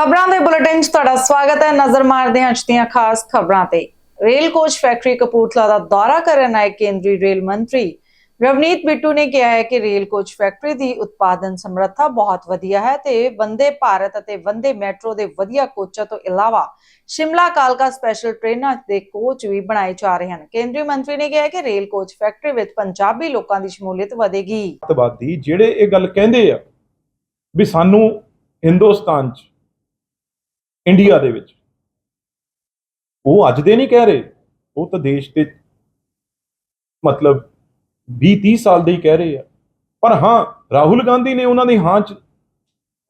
ਖਬਰਾਂ ਦੇ ਬੁਲੇਟਿਨ 'ਚ ਤੁਹਾਡਾ ਸਵਾਗਤ ਹੈ। ਨਜ਼ਰ ਮਾਰਦੇ ਹਾਂ ਅੱਜ ਦੀਆਂ ਖਾਸ ਖਬਰਾਂ ਤੇ। ਰੇਲ ਕੋਚ ਫੈਕਟਰੀ ਕਪੂਰਥਲਾ ਦਾ ਦੌਰਾ ਕਰਨ ਆਏ ਕੇਂਦਰੀ ਰੇਲ ਮੰਤਰੀ ਰਵਨੀਤ ਬਿੱਟੂ ਨੇ ਕਿਹਾ ਹੈ ਕਿ ਰੇਲ ਕੋਚ ਫੈਕਟਰੀ ਦੀ ਉਤਪਾਦਨ ਸਮਰੱਥਾ ਬਹੁਤ ਵਧੀਆ ਹੈ ਤੇ ਵੰਦੇ ਭਾਰਤ ਅਤੇ ਵੰਦੇ ਮੈਟਰੋ ਦੇ ਵਧੀਆ ਕੋਚਾਂ ਤੋਂ ਇਲਾਵਾ ਸ਼ਿਮਲਾ ਕਾਲਕਾ ਸਪੈਸ਼ਲ ਟ੍ਰੇਨਾਂ ਦੇ ਕੋਚ ਵੀ ਬਣਾਏ ਜਾ ਰਹੇ ਹਨ। ਕੇਂਦਰੀ ਮੰਤਰੀ ਨੇ ਕਿਹਾ ਕਿ ਰੇਲ ਕੋਚ ਫੈਕਟਰੀ ਵਿੱਚ ਪੰਜਾਬੀ ਲੋਕਾਂ ਦੀ ਸ਼ਮੂਲੀਅਤ ਵਧੇਗੀ। ਅੱਤਵਾਦੀ ਜਿਹੜੇ ਇਹ ਗੱਲ ਕਹਿੰਦੇ ਆ ਵੀ ਸਾਨੂੰ ਹਿੰਦੁਸਤਾਨ ਚ ਇੰਡੀਆ ਦੇ ਵਿੱਚ। ਉਹ ਅੱਜ ਦੇ ਨਹੀਂ ਕਹਿ ਰਹੇ, ਉਹ ਤਾਂ ਦੇਸ਼ ਦੇ ਮਤਲਬ 20 30 ਸਾਲ ਦੇ ਹੀ ਕਹਿ ਰਹੇ ਆ। ਪਰ ਹਾਂ, ਰਾਹੁਲ ਗਾਂਧੀ ਨੇ ਉਹਨਾਂ ਦੀ ਹਾਂ ਚ,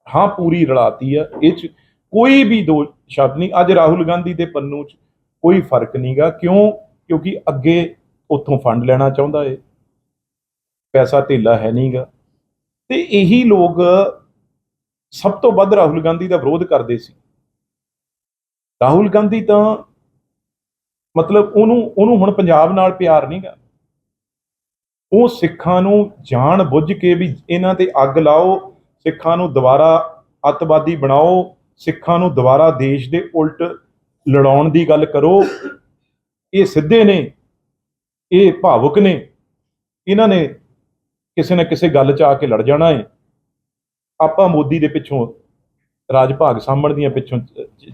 ਹਾਂ ਪੂਰੀ ਰਲਾਤੀ ਆ। ਇਹ ਚ ਕੋਈ ਵੀ ਦੋ ਸ਼ਬਦ ਨਹੀਂ। ਅੱਜ ਰਾਹੁਲ ਗਾਂਧੀ ਦੇ ਪੰਨੂ ਚ ਕੋਈ ਫ਼ਰਕ ਨਹੀਂਗਾ ਕਿਉਂ? ਕਿਉਂਕਿ ਅੱਗੇ ਉੱਥੋਂ ਫੰਡ ਲੈਣਾ ਚਾਹੁੰਦਾ ਏ। ਪੈਸਾ ਧੇਲਾ ਹੈ ਨਹੀਂਗਾ ਤੇ ਇਹੀ ਲੋਕ ਸਭ ਤੋਂ ਵੱਧ ਰਾਹੁਲ ਗਾਂਧੀ ਦਾ ਵਿਰੋਧ ਕਰਦੇ ਸੀ। ਰਾਹੁਲ ਗਾਂਧੀ ਤਾਂ ਮਤਲਬ ਉਹਨੂੰ ਉਹਨੂੰ ਹੁਣ ਪੰਜਾਬ ਨਾਲ ਪਿਆਰ ਨਹੀਂਗਾ ਉਹ ਸਿੱਖਾਂ ਨੂੰ ਜਾਣ ਬੁੱਝ ਕੇ ਵੀ ਇਹਨਾਂ ਤੇ ਅੱਗ ਲਾਓ, ਸਿੱਖਾਂ ਨੂੰ ਦੁਬਾਰਾ ਅੱਤਵਾਦੀ ਬਣਾਓ, ਸਿੱਖਾਂ ਨੂੰ ਦੁਬਾਰਾ ਦੇਸ਼ ਦੇ ਉਲਟ ਲੜਾਉਣ ਦੀ ਗੱਲ ਕਰੋ। ਇਹ ਸਿੱਧੇ ਨੇ, ਇਹ ਭਾਵੁਕ ਨੇ। ਇਹਨਾਂ ਨੇ ਕਿਸੇ ਨਾ ਕਿਸੇ ਗੱਲ 'ਚ ਆ ਕੇ ਲੜ ਜਾਣਾ ਹੈ ਆਪਾਂ ਮੋਦੀ ਦੇ ਪਿੱਛੋਂ ਰਾਜ ਭਾਗ ਸਾਂਭਣ ਦੀਆਂ ਪਿੱਛੋਂ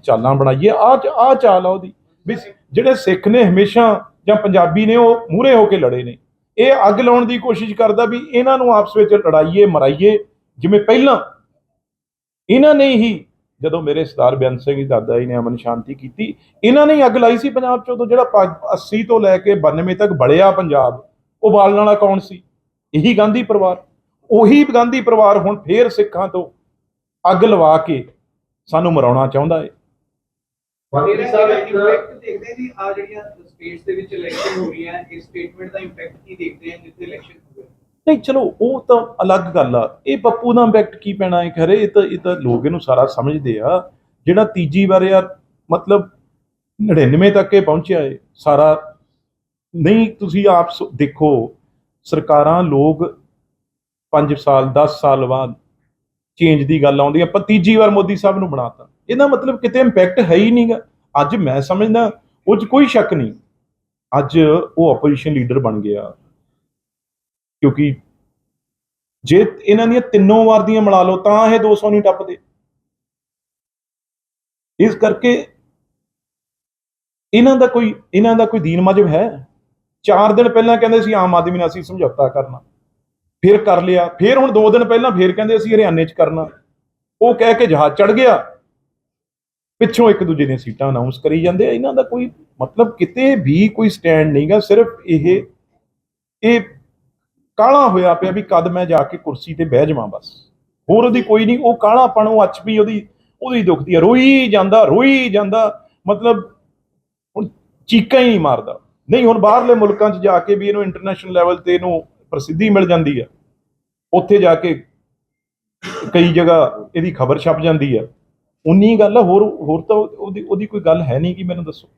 ਚਾਲਾਂ ਬਣਾਈਏ। ਆ ਆ ਚਾਲ ਆ ਉਹਦੀ ਵੀ ਜਿਹੜੇ ਸਿੱਖ ਨੇ ਹਮੇਸ਼ਾ ਜਾਂ ਪੰਜਾਬੀ ਨੇ, ਉਹ ਮੂਹਰੇ ਹੋ ਕੇ ਲੜੇ ਨੇ। ਇਹ ਅੱਗ ਲਾਉਣ ਦੀ ਕੋਸ਼ਿਸ਼ ਕਰਦਾ ਵੀ ਇਹਨਾਂ ਨੂੰ ਆਪਸ ਵਿੱਚ ਲੜਾਈਏ, ਮਰਾਈਏ। ਜਿਵੇਂ ਪਹਿਲਾਂ ਇਹਨਾਂ ਨੇ ਹੀ, ਜਦੋਂ ਮੇਰੇ ਸਰਦਾਰ ਬੇਅੰਤ ਸਿੰਘ ਜੀ, ਦਾਦਾ ਜੀ ਨੇ ਅਮਨ ਸ਼ਾਂਤੀ ਕੀਤੀ, ਇਹਨਾਂ ਨੇ ਹੀ ਅੱਗ ਲਾਈ ਸੀ ਪੰਜਾਬ 'ਚ, ਉਦੋਂ ਜਿਹੜਾ ਪਾ- 80 ਤੋਂ ਲੈ ਕੇ 92 ਤੱਕ ਬੜਿਆ ਪੰਜਾਬ, ਉਹ ਬਾਲਣ ਵਾਲਾ ਕੌਣ ਸੀ? ਇਹੀ ਗਾਂਧੀ ਪਰਿਵਾਰ। ਉਹੀ ਗਾਂਧੀ ਪਰਿਵਾਰ ਹੁਣ ਫੇਰ ਸਿੱਖਾਂ ਤੋਂ ਅੱਗ ਲਵਾ ਕੇ ਸਾਨੂੰ ਮਰਾਉਣਾ ਚਾਹੁੰਦਾ ਹੈ ਬਾਕੀ ਸਾਹਿਬ ਇੰਪੈਕਟ ਦੇਖਦੇ ਜੀ ਆ ਜਿਹੜੀਆਂ ਸਟੇਟਸ ਦੇ ਵਿੱਚ ਇਲੈਕਸ਼ਨ ਹੋ ਰਹੀਆਂ ਇਸ ਸਟੇਟਮੈਂਟ ਦਾ ਇੰਪੈਕਟ ਕੀ ਦੇਖਦੇ ਆ ਜਿੱਥੇ ਇਲੈਕਸ਼ਨ ਹੋਵੇ? ਨਹੀਂ ਚਲੋ ਉਹ ਤਾਂ ਅਲੱਗ ਗੱਲ ਆ। ਇਹ ਪੱਪੂ ਦਾ ਇੰਪੈਕਟ ਕੀ ਪੈਣਾ ਹੈ ਖਰੇ? ਇਹ ਤਾਂ ਇਹ ਤਾਂ ਲੋਕ ਇਹਨੂੰ ਸਾਰਾ ਸਮਝਦੇ ਆ। ਜਿਹੜਾ ਤੀਜੀ ਵਾਰ ਯਾਰ ਮਤਲਬ 99 ਤੱਕ ਇਹ ਪਹੁੰਚਿਆ ਏ। ਸਾਰਾ ਨਹੀਂ ਤੁਸੀਂ ਆਪ ਦੇਖੋ ਸਰਕਾਰਾਂ ਲੋਕ 5 ਸਾਲ 10 ਸਾਲ ਬਾਅਦ ਚੇਂਜ ਦੀ ਗੱਲ ਆਉਂਦੀ ਆ, ਆਪਾਂ ਤੀਜੀ ਵਾਰ ਮੋਦੀ ਸਾਹਿਬ ਨੂੰ ਬਣਾਤਾ। ਇਹਦਾ ਮਤਲਬ ਕਿਤੇ ਇੰਪੈਕਟ ਹੈ ਹੀ ਨਹੀਂਗਾ। ਅੱਜ ਮੈਂ ਸਮਝਦਾ, ਉਹ 'ਚ ਕੋਈ ਸ਼ੱਕ ਨਹੀਂ। ਅੱਜ ਉਹ ਆਪੋਜੀਸ਼ਨ ਲੀਡਰ ਬਣ ਗਿਆ। ਕਿਉਂਕਿ ਜੇ ਇਹਨਾਂ ਦੀਆਂ ਤਿੰਨੋਂ ਵਾਰ ਦੀਆਂ ਮਿਲਾ ਲਓ, ਤਾਂ ਇਹ 200 ਨਹੀਂ ਟੱਪਦੇ। ਇਸ ਕਰਕੇ ਇਹਨਾਂ ਦਾ ਕੋਈ, ਇਹਨਾਂ ਦਾ ਕੋਈ ਦੀਨ ਮਜਬ ਹੈ। 4 ਦਿਨ ਪਹਿਲਾਂ ਕਹਿੰਦੇ ਸੀ ਆਮ ਆਦਮੀ ਨਾਲ ਅਸੀਂ ਸਮਝੌਤਾ ਕਰਨਾ। ਫਿਰ ਕਰ ਲਿਆ। ਫਿਰ ਹੁਣ 2 ਦਿਨ ਪਹਿਲਾਂ ਫਿਰ ਕਹਿੰਦੇ ਅਸੀਂ ਹਰਿਆਣੇ 'ਚ ਕਰਨਾ। ਉਹ ਕਹਿ ਕੇ ਜਹਾਜ਼ ਚੜ ਗਿਆ। ਪਿੱਛੋਂ ਇੱਕ ਦੂਜੇ ਦੀਆਂ ਸੀਟਾਂ ਅਨਾਉਂਸ ਕਰੀ ਜਾਂਦੇ ਆ। ਇਹਨਾਂ ਦਾ ਕੋਈ ਮਤਲਬ ਕਿਤੇ ਵੀ ਕੋਈ ਸਟੈਂਡ ਨਹੀਂਗਾ ਸਿਰਫ ਇਹ ਇਹ ਕਾਲਾ ਹੋਇਆ ਪਿਆ ਵੀ ਕਦ ਮੈਂ ਜਾ ਕੇ ਕੁਰਸੀ ਤੇ ਬਹਿ ਜਾਵਾਂ ਬਸ। ਹੋਰ ਉਹਦੀ ਕੋਈ ਨਹੀਂ। ਉਹ ਕਾਲਾਪਣ, ਉਹ ਵੀ ਉਹਦੀ ਉਹਦੀ ਦੁਖਦੀ ਆ। ਰੋਈ ਜਾਂਦਾ ਰੋਈ ਜਾਂਦਾ। ਮਤਲਬ ਹੁਣ ਚੀਕਾਂ ਹੀ ਨਹੀਂ ਮਾਰਦਾ। ਨਹੀਂ, ਹੁਣ ਬਾਹਰਲੇ ਮੁਲਕਾਂ 'ਚ ਜਾ ਕੇ ਵੀ ਇਹਨੂੰ ਇੰਟਰਨੈਸ਼ਨਲ ਲੈਵਲ ਤੇ ਇਹਨੂੰ ਪ੍ਰਸਿੱਧੀ ਮਿਲ ਜਾਂਦੀ ਹੈ ਉੱਥੇ ਜਾ ਕੇ ਕਈ ਜਗ੍ਹਾ ਇਹਦੀ ਖਬਰ ਛਪ ਜਾਂਦੀ ਹੈ ਉਨੀ ਗੱਲ ਆ, ਹੋਰ ਹੋਰ ਤਾਂ ਉਹਦੀ ਉਹਦੀ ਕੋਈ ਗੱਲ ਹੈ ਨਹੀਂ ਕਿ ਮੈਨੂੰ ਦੱਸੋ।